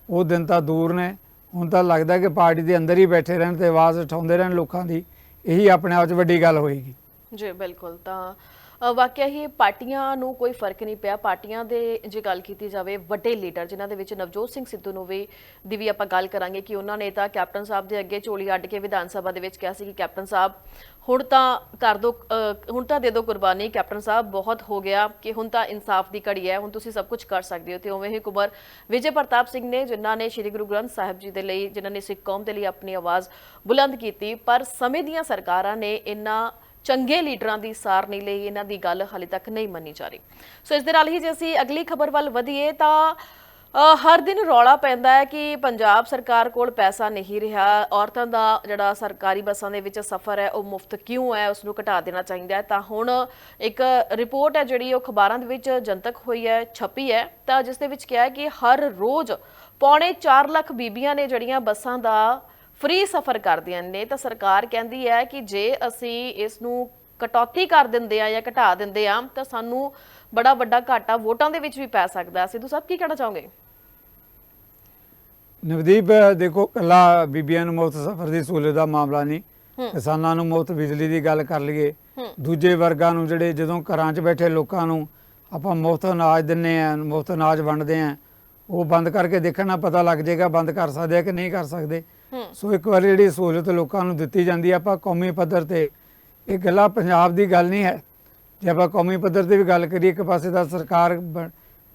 ਉਹ ਦਿਨ ਤਾਂ ਦੂਰ ਨੇ ਹੁਣ ਤਾਂ ਲੱਗਦਾ ਕਿ ਪਾਰਟੀ ਦੇ ਅੰਦਰ ਹੀ ਬੈਠੇ ਰਹਿਣ ਤੇ ਆਵਾਜ਼ ਉਠਾਉਂਦੇ ਰਹਿਣ ਲੋਕਾਂ ਦੀ। ਇਹੀ ਆਪਣੇ ਆਪ 'ਚ ਵੱਡੀ ਗੱਲ ਹੋਏਗੀ। ਜੀ ਬਿਲਕੁਲ ਤਾਂ ਵਾਕਿਆ ਹੀ ਪਾਰਟੀਆਂ ਨੂੰ ਕੋਈ ਫ਼ਰਕ ਨਹੀਂ ਪਿਆ। ਪਾਰਟੀਆਂ ਦੇ ਜੇ ਗੱਲ ਕੀਤੀ ਜਾਵੇ ਵੱਡੇ ਲੀਡਰ, ਜਿਨ੍ਹਾਂ ਦੇ ਵਿੱਚ ਨਵਜੋਤ ਸਿੰਘ ਸਿੱਧੂ ਨੂੰ ਵੀ ਦੀ ਵੀ ਆਪਾਂ ਗੱਲ ਕਰਾਂਗੇ ਕਿ ਉਹਨਾਂ ਨੇ ਤਾਂ ਕੈਪਟਨ ਸਾਹਿਬ ਦੇ ਅੱਗੇ ਝੋਲੀ ਅੱਡ ਕੇ ਵਿਧਾਨ ਸਭਾ ਦੇ ਵਿੱਚ ਕਿਹਾ ਸੀ ਕਿ ਕੈਪਟਨ ਸਾਹਿਬ ਹੁਣ ਤਾਂ ਕਰ ਦੋ ਹੁਣ ਤਾਂ ਦੇ ਦਿਓ ਕੁਰਬਾਨੀ। ਕੈਪਟਨ ਸਾਹਿਬ ਬਹੁਤ ਹੋ ਗਿਆ ਕਿ ਹੁਣ ਤਾਂ ਇਨਸਾਫ ਦੀ ਘੜੀ ਹੈ। ਹੁਣ ਤੁਸੀਂ ਸਭ ਕੁਝ ਕਰ ਸਕਦੇ ਹੋ ਤੇ ਉਵੇਂ ਹੀ ਕੁਮਾਰ ਵਿਜੇ ਪ੍ਰਤਾਪ ਸਿੰਘ ਨੇ, ਜਿਨ੍ਹਾਂ ਨੇ ਸ੍ਰੀ ਗੁਰੂ ਗ੍ਰੰਥ ਸਾਹਿਬ ਜੀ ਦੇ ਲਈ, ਜਿਨ੍ਹਾਂ ਨੇ ਸਿੱਖ ਕੌਮ ਦੇ ਲਈ ਆਪਣੀ ਆਵਾਜ਼ ਬੁਲੰਦ ਕੀਤੀ, ਪਰ ਸਮੇਂ ਦੀਆਂ ਸਰਕਾਰਾਂ ਨੇ ਇਨ੍ਹਾਂ ਚੰਗੇ ਲੀਡਰਾਂ ਦੀ ਸਾਰ ਲਈ ਇਹਨਾਂ ਦੀ ਗੱਲ ਹਾਲੇ ਤੱਕ ਨਹੀਂ ਮੰਨੀ ਜਾ ਰਹੀ। ਸੋ ਇਸ ਦੇ ਨਾਲ ਹੀ ਜੇ ਅਸੀਂ ਅਗਲੀ ਖਬਰ ਵੱਲ ਵਧੀਏ ਤਾਂ ਹਰ ਦਿਨ ਰੌਲਾ ਪੈਂਦਾ ਹੈ ਕਿ ਪੰਜਾਬ ਸਰਕਾਰ ਕੋਲ ਪੈਸਾ ਨਹੀਂ ਰਿਹਾ। ਔਰਤਾਂ ਦਾ ਜਿਹੜਾ ਸਰਕਾਰੀ ਬੱਸਾਂ ਦੇ ਵਿੱਚ ਸਫ਼ਰ ਹੈ, ਉਹ ਮੁਫਤ ਕਿਉਂ ਹੈ? ਉਸ ਨੂੰ ਘਟਾ ਦੇਣਾ ਚਾਹੀਦਾ ਹੈ। ਤਾਂ ਹੁਣ ਇੱਕ ਰਿਪੋਰਟ ਹੈ ਜਿਹੜੀ ਉਹ ਅਖਬਾਰਾਂ ਦੇ ਵਿੱਚ ਜਨਤਕ ਹੋਈ ਹੈ, ਛਪੀ ਹੈ। ਤਾਂ ਜਿਸ ਦੇ ਵਿੱਚ ਕਿਹਾ ਹੈ ਕਿ ਹਰ ਰੋਜ਼ ਪੌਣੇ 4 ਲੱਖ ਬੀਬੀਆਂ ਨੇ ਜਿਹੜੀਆਂ ਬੱਸਾਂ ਦਾ ਫ੍ਰੀ ਸਫ਼ਰ ਕਰਦੀਆਂ ਨੇ ਤਾਂ ਸਰਕਾਰ ਕਹਿੰਦੀ ਹੈ ਕਿ ਜੇ ਅਸੀਂ ਇਸ ਨੂੰ ਕਟੌਤੀ ਕਰ ਦਿੰਦੇ ਆ ਜਾਂ ਘਟਾ ਦਿੰਦੇ ਆ ਤਾਂ ਸਾਨੂੰ ਬੜਾ ਵੱਡਾ ਘਾਟਾ ਵੋਟਾਂ ਦੇ ਵਿੱਚ ਵੀ ਪੈ ਸਕਦਾ ਸਿੱਧੂ ਸਾਹਿਬ ਕੀ ਕਹਿਣਾ ਚਾਹੋਗੇ? ਨਵਦੀਪ ਦੇਖੋ ਕੱਲਾ ਬੀਬੀਆਂ ਨੂੰ ਮੁਫਤ ਸਫ਼ਰ ਦੀ ਸਹੂਲਤ ਦਾ ਮਾਮਲਾ ਨਹੀਂ। ਕਿਸਾਨਾਂ ਨੂੰ ਮੁਫਤ ਬਿਜਲੀ ਦੀ ਗੱਲ ਕਰ ਲਈਏ। ਦੂਜੇ ਵਰਗਾਂ ਨੂੰ ਜਿਹੜੇ ਜਦੋਂ ਘਰਾਂ 'ਚ ਬੈਠੇ ਲੋਕਾਂ ਨੂੰ ਆਪਾਂ ਮੁਫਤ ਅਨਾਜ ਦਿੰਨੇ ਆ ਮੁਫਤ ਅਨਾਜ ਵੰਡਦੇ ਆ ਉਹ ਬੰਦ ਕਰਕੇ ਦੇਖਣਾ ਪਤਾ ਲੱਗ ਜਾਏਗਾ ਬੰਦ ਕਰ ਸਕਦੇ ਆ ਕਿ ਨਹੀਂ ਕਰ ਸਕਦੇ। ਸੋ ਇੱਕ ਵਾਰੀ ਜਿਹੜੀ ਸਹੂਲਤ ਲੋਕਾਂ ਨੂੰ ਦਿੱਤੀ ਜਾਂਦੀ ਆ ਆਪਾਂ ਕੌਮੀ ਪੱਧਰ ਤੇ ਇਹ ਗੱਲਾਂ ਪੰਜਾਬ ਦੀ ਗੱਲ ਨਹੀਂ ਹੈ। ਜੇ ਆਪਾਂ ਕੌਮੀ ਪੱਧਰ ਤੇ ਵੀ ਗੱਲ ਕਰੀਏ ਇੱਕ ਪਾਸੇ ਤਾਂ ਸਰਕਾਰ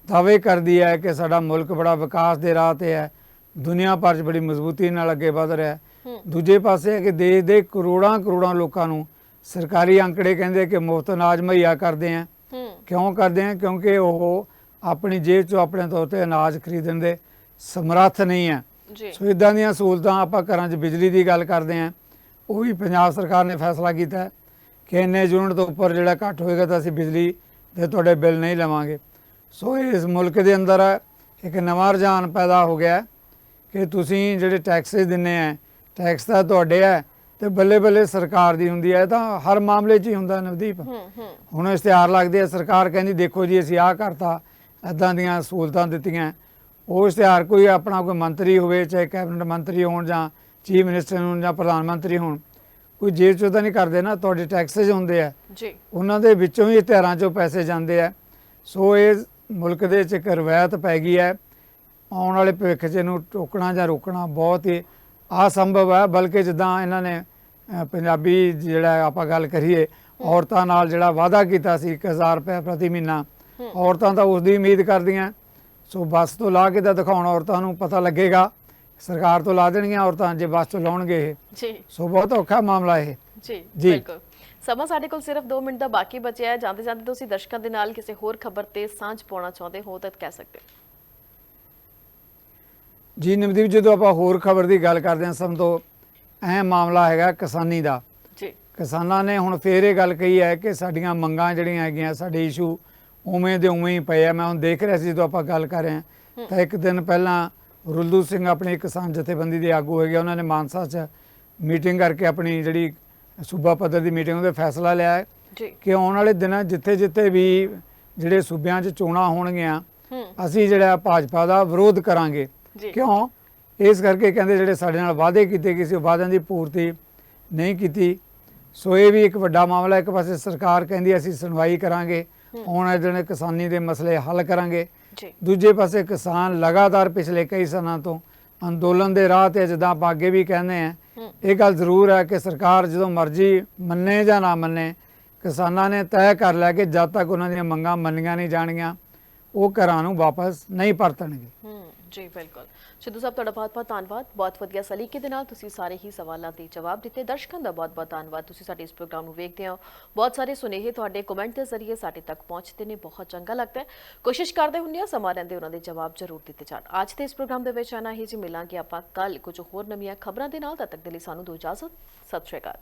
ਦਾਅਵੇ ਕਰਦੀ ਹੈ ਕਿ ਸਾਡਾ ਮੁਲਕ ਬੜਾ ਵਿਕਾਸ ਦੇ ਰਾਹ ਤੇ ਹੈ ਦੁਨੀਆ ਭਰ 'ਚ ਬੜੀ ਮਜ਼ਬੂਤੀ ਨਾਲ ਅੱਗੇ ਵਧ ਰਿਹਾ ਹੈ। ਦੂਜੇ ਪਾਸੇ ਹੈ ਕਿ ਦੇਸ਼ ਦੇ ਕਰੋੜਾਂ ਕਰੋੜਾਂ ਲੋਕਾਂ ਨੂੰ ਸਰਕਾਰੀ ਅੰਕੜੇ ਕਹਿੰਦੇ ਕਿ ਮੁਫਤ ਅਨਾਜ ਮੁਹੱਈਆ ਕਰਦੇ ਆ। ਕਿਉਂ ਕਰਦੇ ਆ? ਕਿਉਂਕਿ ਉਹ ਆਪਣੀ ਜੇਬ 'ਚੋਂ ਆਪਣੇ ਤੌਰ ਤੇ ਅਨਾਜ ਖਰੀਦਣ ਦੇ ਸਮਰੱਥ ਨਹੀਂ ਹੈ ਜੀ। ਸੋ ਇਦਾਂ ਦੀਆਂ ਸਹੂਲਤਾਂ ਆਪਾਂ ਘਰਾਂ 'ਚ ਬਿਜਲੀ ਦੀ ਗੱਲ ਕਰਦੇ ਆਂ ਉਹ ਵੀ ਪੰਜਾਬ ਸਰਕਾਰ ਨੇ ਫੈਸਲਾ ਕੀਤਾ ਕਿ ਇੰਨੇ ਯੂਨਿਟ ਤੋਂ ਉੱਪਰ ਜਿਹੜਾ ਘੱਟ ਹੋਏਗਾ ਤਾਂ ਅਸੀਂ ਬਿਜਲੀ ਦੇ ਤੁਹਾਡੇ ਬਿੱਲ ਨਹੀਂ ਲਵਾਂਗੇ। ਸੋ ਇਸ ਮੁਲਕ ਦੇ ਅੰਦਰ ਇੱਕ ਨਵਾਂ ਰੁਝਾਨ ਪੈਦਾ ਹੋ ਗਿਆ ਕਿ ਤੁਸੀਂ ਜਿਹੜੇ ਟੈਕਸਸ ਦਿੰਨੇ ਆ ਟੈਕਸ ਤਾਂ ਤੁਹਾਡੇ ਹੈ ਤੇ ਬੱਲੇ ਬੱਲੇ ਸਰਕਾਰ ਦੀ ਹੁੰਦੀ ਹੈ ਤਾਂ ਹਰ ਮਾਮਲੇ 'ਚ ਹੀ ਹੁੰਦਾ ਨਵਦੀਪ। ਹੁਣ ਇਸ਼ਤਿਹਾਰ ਲੱਗਦੇ ਆ ਸਰਕਾਰ ਕਹਿੰਦੀ ਦੇਖੋ ਜੀ ਅਸੀਂ ਆਹ ਕਰਤਾ ਐਦਾਂ ਦੀਆਂ ਸਹੂਲਤਾਂ ਦਿੱਤੀਆਂ। ਉਹ ਇਸ਼ਤਿਹਾਰ ਕੋਈ ਆਪਣਾ ਕੋਈ ਮੰਤਰੀ ਹੋਵੇ ਚਾਹੇ ਕੈਬਨਿਟ ਮੰਤਰੀ ਹੋਣ ਜਾਂ ਚੀਫ ਮਿਨਿਸਟਰ ਹੋਣ ਜਾਂ ਪ੍ਰਧਾਨ ਮੰਤਰੀ ਹੋਣ ਕੋਈ ਜੇਬ ਚੋਂ ਤਾਂ ਨਹੀਂ ਕਰਦੇ ਨਾ ਤੁਹਾਡੇ ਟੈਕਸਸ ਹੁੰਦੇ ਆ। ਜੀ। ਉਹਨਾਂ ਦੇ ਵਿੱਚੋਂ ਹੀ ਇਸ਼ਤਿਹਾਰਾਂ ਚੋਂ ਪੈਸੇ ਜਾਂਦੇ ਆ। ਸੋ ਇਹ ਮੁਲਕ ਦੇ ਵਿੱਚ ਇੱਕ ਰਵਾਇਤ ਪੈ ਗਈ ਹੈ। ਆਉਣ ਵਾਲੇ ਭਵਿੱਖ 'ਚ ਇਹਨੂੰ ਟੋਕਣਾ ਜਾਂ ਰੋਕਣਾ ਬਹੁਤ ਹੀ ਅਸੰਭਵ ਹੈ ਬਲਕਿ ਜਿੱਦਾਂ ਇਹਨਾਂ ਨੇ ਪੰਜਾਬੀ ਜਿਹੜਾ ਆਪਾਂ ਗੱਲ ਕਰੀਏ ਔਰਤਾਂ ਨਾਲ ਜਿਹੜਾ ਵਾਅਦਾ ਕੀਤਾ ਸੀ 1000 ਰੁਪਏ ਪ੍ਰਤੀ ਮਹੀਨਾ। ਔਰਤਾਂ ਤਾਂ ਉਸ ਦੀ ਉਮੀਦ ਕਰਦੀਆਂ। ਸੋ ਬੱਸ ਤੋਂ ਲਾ ਕੇ ਤਾਂ ਦਿਖਾਉਣ ਔਰਤਾਂ ਨੂੰ ਪਤਾ ਲੱਗੇਗਾ। ਸਰਕਾਰ ਤੋਂ ਲਾ ਦੇਣਗੀਆਂ ਔਰਤਾਂ ਜੇ ਬੱਸ ਤੋਂ ਲਾਉਣਗੇ ਇਹ। ਜੀ। ਸੋ ਬਹੁਤ ਔਖਾ ਮਾਮਲਾ ਇਹ। ਜੀ। ਬਿਲਕੁਲ। ਸਮਾਂ ਸਾਡੇ ਕੋਲ ਸਿਰਫ 2 ਮਿੰਟ ਦਾ ਬਾਕੀ ਬਚਿਆ ਹੈ। ਜਾਂਦੇ ਜਾਂਦੇ ਤੁਸੀਂ ਦਰਸ਼ਕਾਂ ਦੇ ਨਾਲ ਕਿਸੇ ਹੋਰ ਖਬਰ ਤੇ ਸਾਂਝ ਪਾਉਣਾ ਚਾਹੁੰਦੇ ਹੋ ਤਾਂ ਕਹਿ ਸਕਦੇ ਹੋ। ਜੀ ਨਵਦੀਪ ਜਦੋਂ ਆਪਾਂ ਹੋਰ ਖਬਰ ਦੀ ਗੱਲ ਕਰਦੇ ਹਾਂ ਸਭ ਤੋਂ ਅਹਿਮ ਮਾਮਲਾ ਹੈਗਾ ਕਿਸਾਨੀ ਦਾ। ਜੀ। ਕਿਸਾਨਾਂ ਨੇ ਹੁਣ ਫੇਰ ਇਹ ਗੱਲ ਕਹੀ ਹੈ ਕਿ ਸਾਡੀਆਂ ਮੰਗਾਂ ਜਿਹੜੀਆਂ ਹੈਗੀਆਂ ਸਾਡੇ ਇਸ਼ੂ ਉਵੇਂ ਦੇ ਉਵੇਂ ਹੀ ਪਏ ਆ। ਮੈਂ ਹੁਣ ਦੇਖ ਰਿਹਾ ਸੀ ਜਦੋਂ ਆਪਾਂ ਗੱਲ ਕਰ ਰਹੇ ਹਾਂ ਤਾਂ ਇੱਕ ਦਿਨ ਪਹਿਲਾਂ ਰੁਲਦੂ ਸਿੰਘ ਆਪਣੀ ਕਿਸਾਨ ਜਥੇਬੰਦੀ ਦੇ ਆਗੂ ਹੈਗੇ ਉਹਨਾਂ ਨੇ ਮਾਨਸਾ 'ਚ ਮੀਟਿੰਗ ਕਰਕੇ ਆਪਣੀ ਜਿਹੜੀ ਸੂਬਾ ਪੱਧਰ ਦੀ ਮੀਟਿੰਗ ਉਹਦੇ ਫੈਸਲਾ ਲਿਆ ਹੈ ਕਿ ਆਉਣ ਵਾਲੇ ਦਿਨਾਂ ਜਿੱਥੇ ਜਿੱਥੇ ਵੀ ਜਿਹੜੇ ਸੂਬਿਆਂ 'ਚ ਚੋਣਾਂ ਹੋਣਗੀਆਂ ਅਸੀਂ ਜਿਹੜਾ ਭਾਜਪਾ ਦਾ ਵਿਰੋਧ ਕਰਾਂਗੇ। ਕਿਉਂ? ਇਸ ਕਰਕੇ ਕਹਿੰਦੇ ਜਿਹੜੇ ਸਾਡੇ ਨਾਲ ਵਾਅਦੇ ਕੀਤੇ ਗਏ ਸੀ ਉਹ ਵਾਅਦਿਆਂ ਦੀ ਪੂਰਤੀ ਨਹੀਂ ਕੀਤੀ। ਸੋ ਇਹ ਵੀ ਇੱਕ ਵੱਡਾ ਮਾਮਲਾ ਇੱਕ ਪਾਸੇ ਸਰਕਾਰ ਕਹਿੰਦੀ ਅਸੀਂ ਸੁਣਵਾਈ ਕਰਾਂਗੇ। ਆਉਣ ਵਾਲੇ ਦਿਨ ਕਿਸਾਨੀ ਦੇ ਮਸਲੇ ਹੱਲ ਕਰਾਂਗੇ। ਜੀ। ਦੂਜੇ ਪਾਸੇ ਕਿਸਾਨ ਲਗਾਤਾਰ ਪਿਛਲੇ ਕਈ ਸਾਲਾਂ ਤੋਂ ਅੰਦੋਲਨ ਦੇ ਰਾਹ ਤੇ ਜਿੱਦਾਂ ਆਪਾਂ ਅੱਗੇ ਵੀ ਕਹਿੰਦੇ ਆ। ਇਹ ਗੱਲ ਜ਼ਰੂਰ ਹੈ ਕਿ ਸਰਕਾਰ ਜਦੋਂ ਮਰਜ਼ੀ ਮੰਨੇ ਜਾਂ ਨਾ ਮੰਨੇ ਕਿਸਾਨਾਂ ਨੇ ਤੈਅ ਕਰ ਲਿਆ ਕਿ ਜਦ ਤੱਕ ਉਹਨਾਂ ਦੀਆਂ ਮੰਗਾਂ ਮੰਨੀਆਂ ਨਹੀਂ ਜਾਣਗੀਆਂ ਉਹ ਘਰਾਂ ਨੂੰ ਵਾਪਸ ਨਹੀਂ ਪਰਤਣਗੇ। ਹੂੰ। ਜੀ, ਬਿਲਕੁਲ। ਸਿੱਧੂ ਸਾਹਿਬ, ਤੁਹਾਡਾ ਬਹੁਤ ਬਹੁਤ ਧੰਨਵਾਦ। ਬਹੁਤ ਵਧੀਆ ਸਲੀਕੇ ਦੇ ਨਾਲ ਤੁਸੀਂ ਸਾਰੇ ਹੀ ਸਵਾਲਾਂ ਦੇ ਜਵਾਬ ਦਿੱਤੇ। ਦਰਸ਼ਕਾਂ ਦਾ ਬਹੁਤ ਬਹੁਤ ਧੰਨਵਾਦ। ਤੁਸੀਂ ਸਾਡੇ ਇਸ ਪ੍ਰੋਗਰਾਮ ਨੂੰ ਵੇਖਦੇ ਹੋ। ਬਹੁਤ ਸਾਰੇ ਸੁਨੇਹੇ ਤੁਹਾਡੇ ਕਮੈਂਟ ਦੇ ਜ਼ਰੀਏ ਸਾਡੇ ਤੱਕ ਪਹੁੰਚਦੇ ਨੇ। ਬਹੁਤ ਚੰਗਾ ਲੱਗਦਾ ਹੈ। ਕੋਸ਼ਿਸ਼ ਕਰਦੇ ਹੁੰਦੇ ਆ ਸਮਾਂ ਰਹਿੰਦੇ ਉਹਨਾਂ ਦੇ ਜਵਾਬ ਜ਼ਰੂਰ ਦਿੱਤੇ ਜਾਣ। ਅੱਜ ਦੇ ਇਸ ਪ੍ਰੋਗਰਾਮ ਦੇ ਵਿੱਚ ਆਣਾ ਹੀ ਜੀ। ਮਿਲਾਂਗੇ ਆਪਾਂ ਕੱਲ ਕੁਝ ਹੋਰ ਨਵੀਆਂ ਖਬਰਾਂ ਦੇ ਨਾਲ। ਤਦ ਤੱਕ ਦੇ ਲਈ ਸਾਨੂੰ ਦੋ ਇਜਾਜ਼ਤ। ਸਤਿ ਸ਼੍ਰੀ ਅਕਾਲ।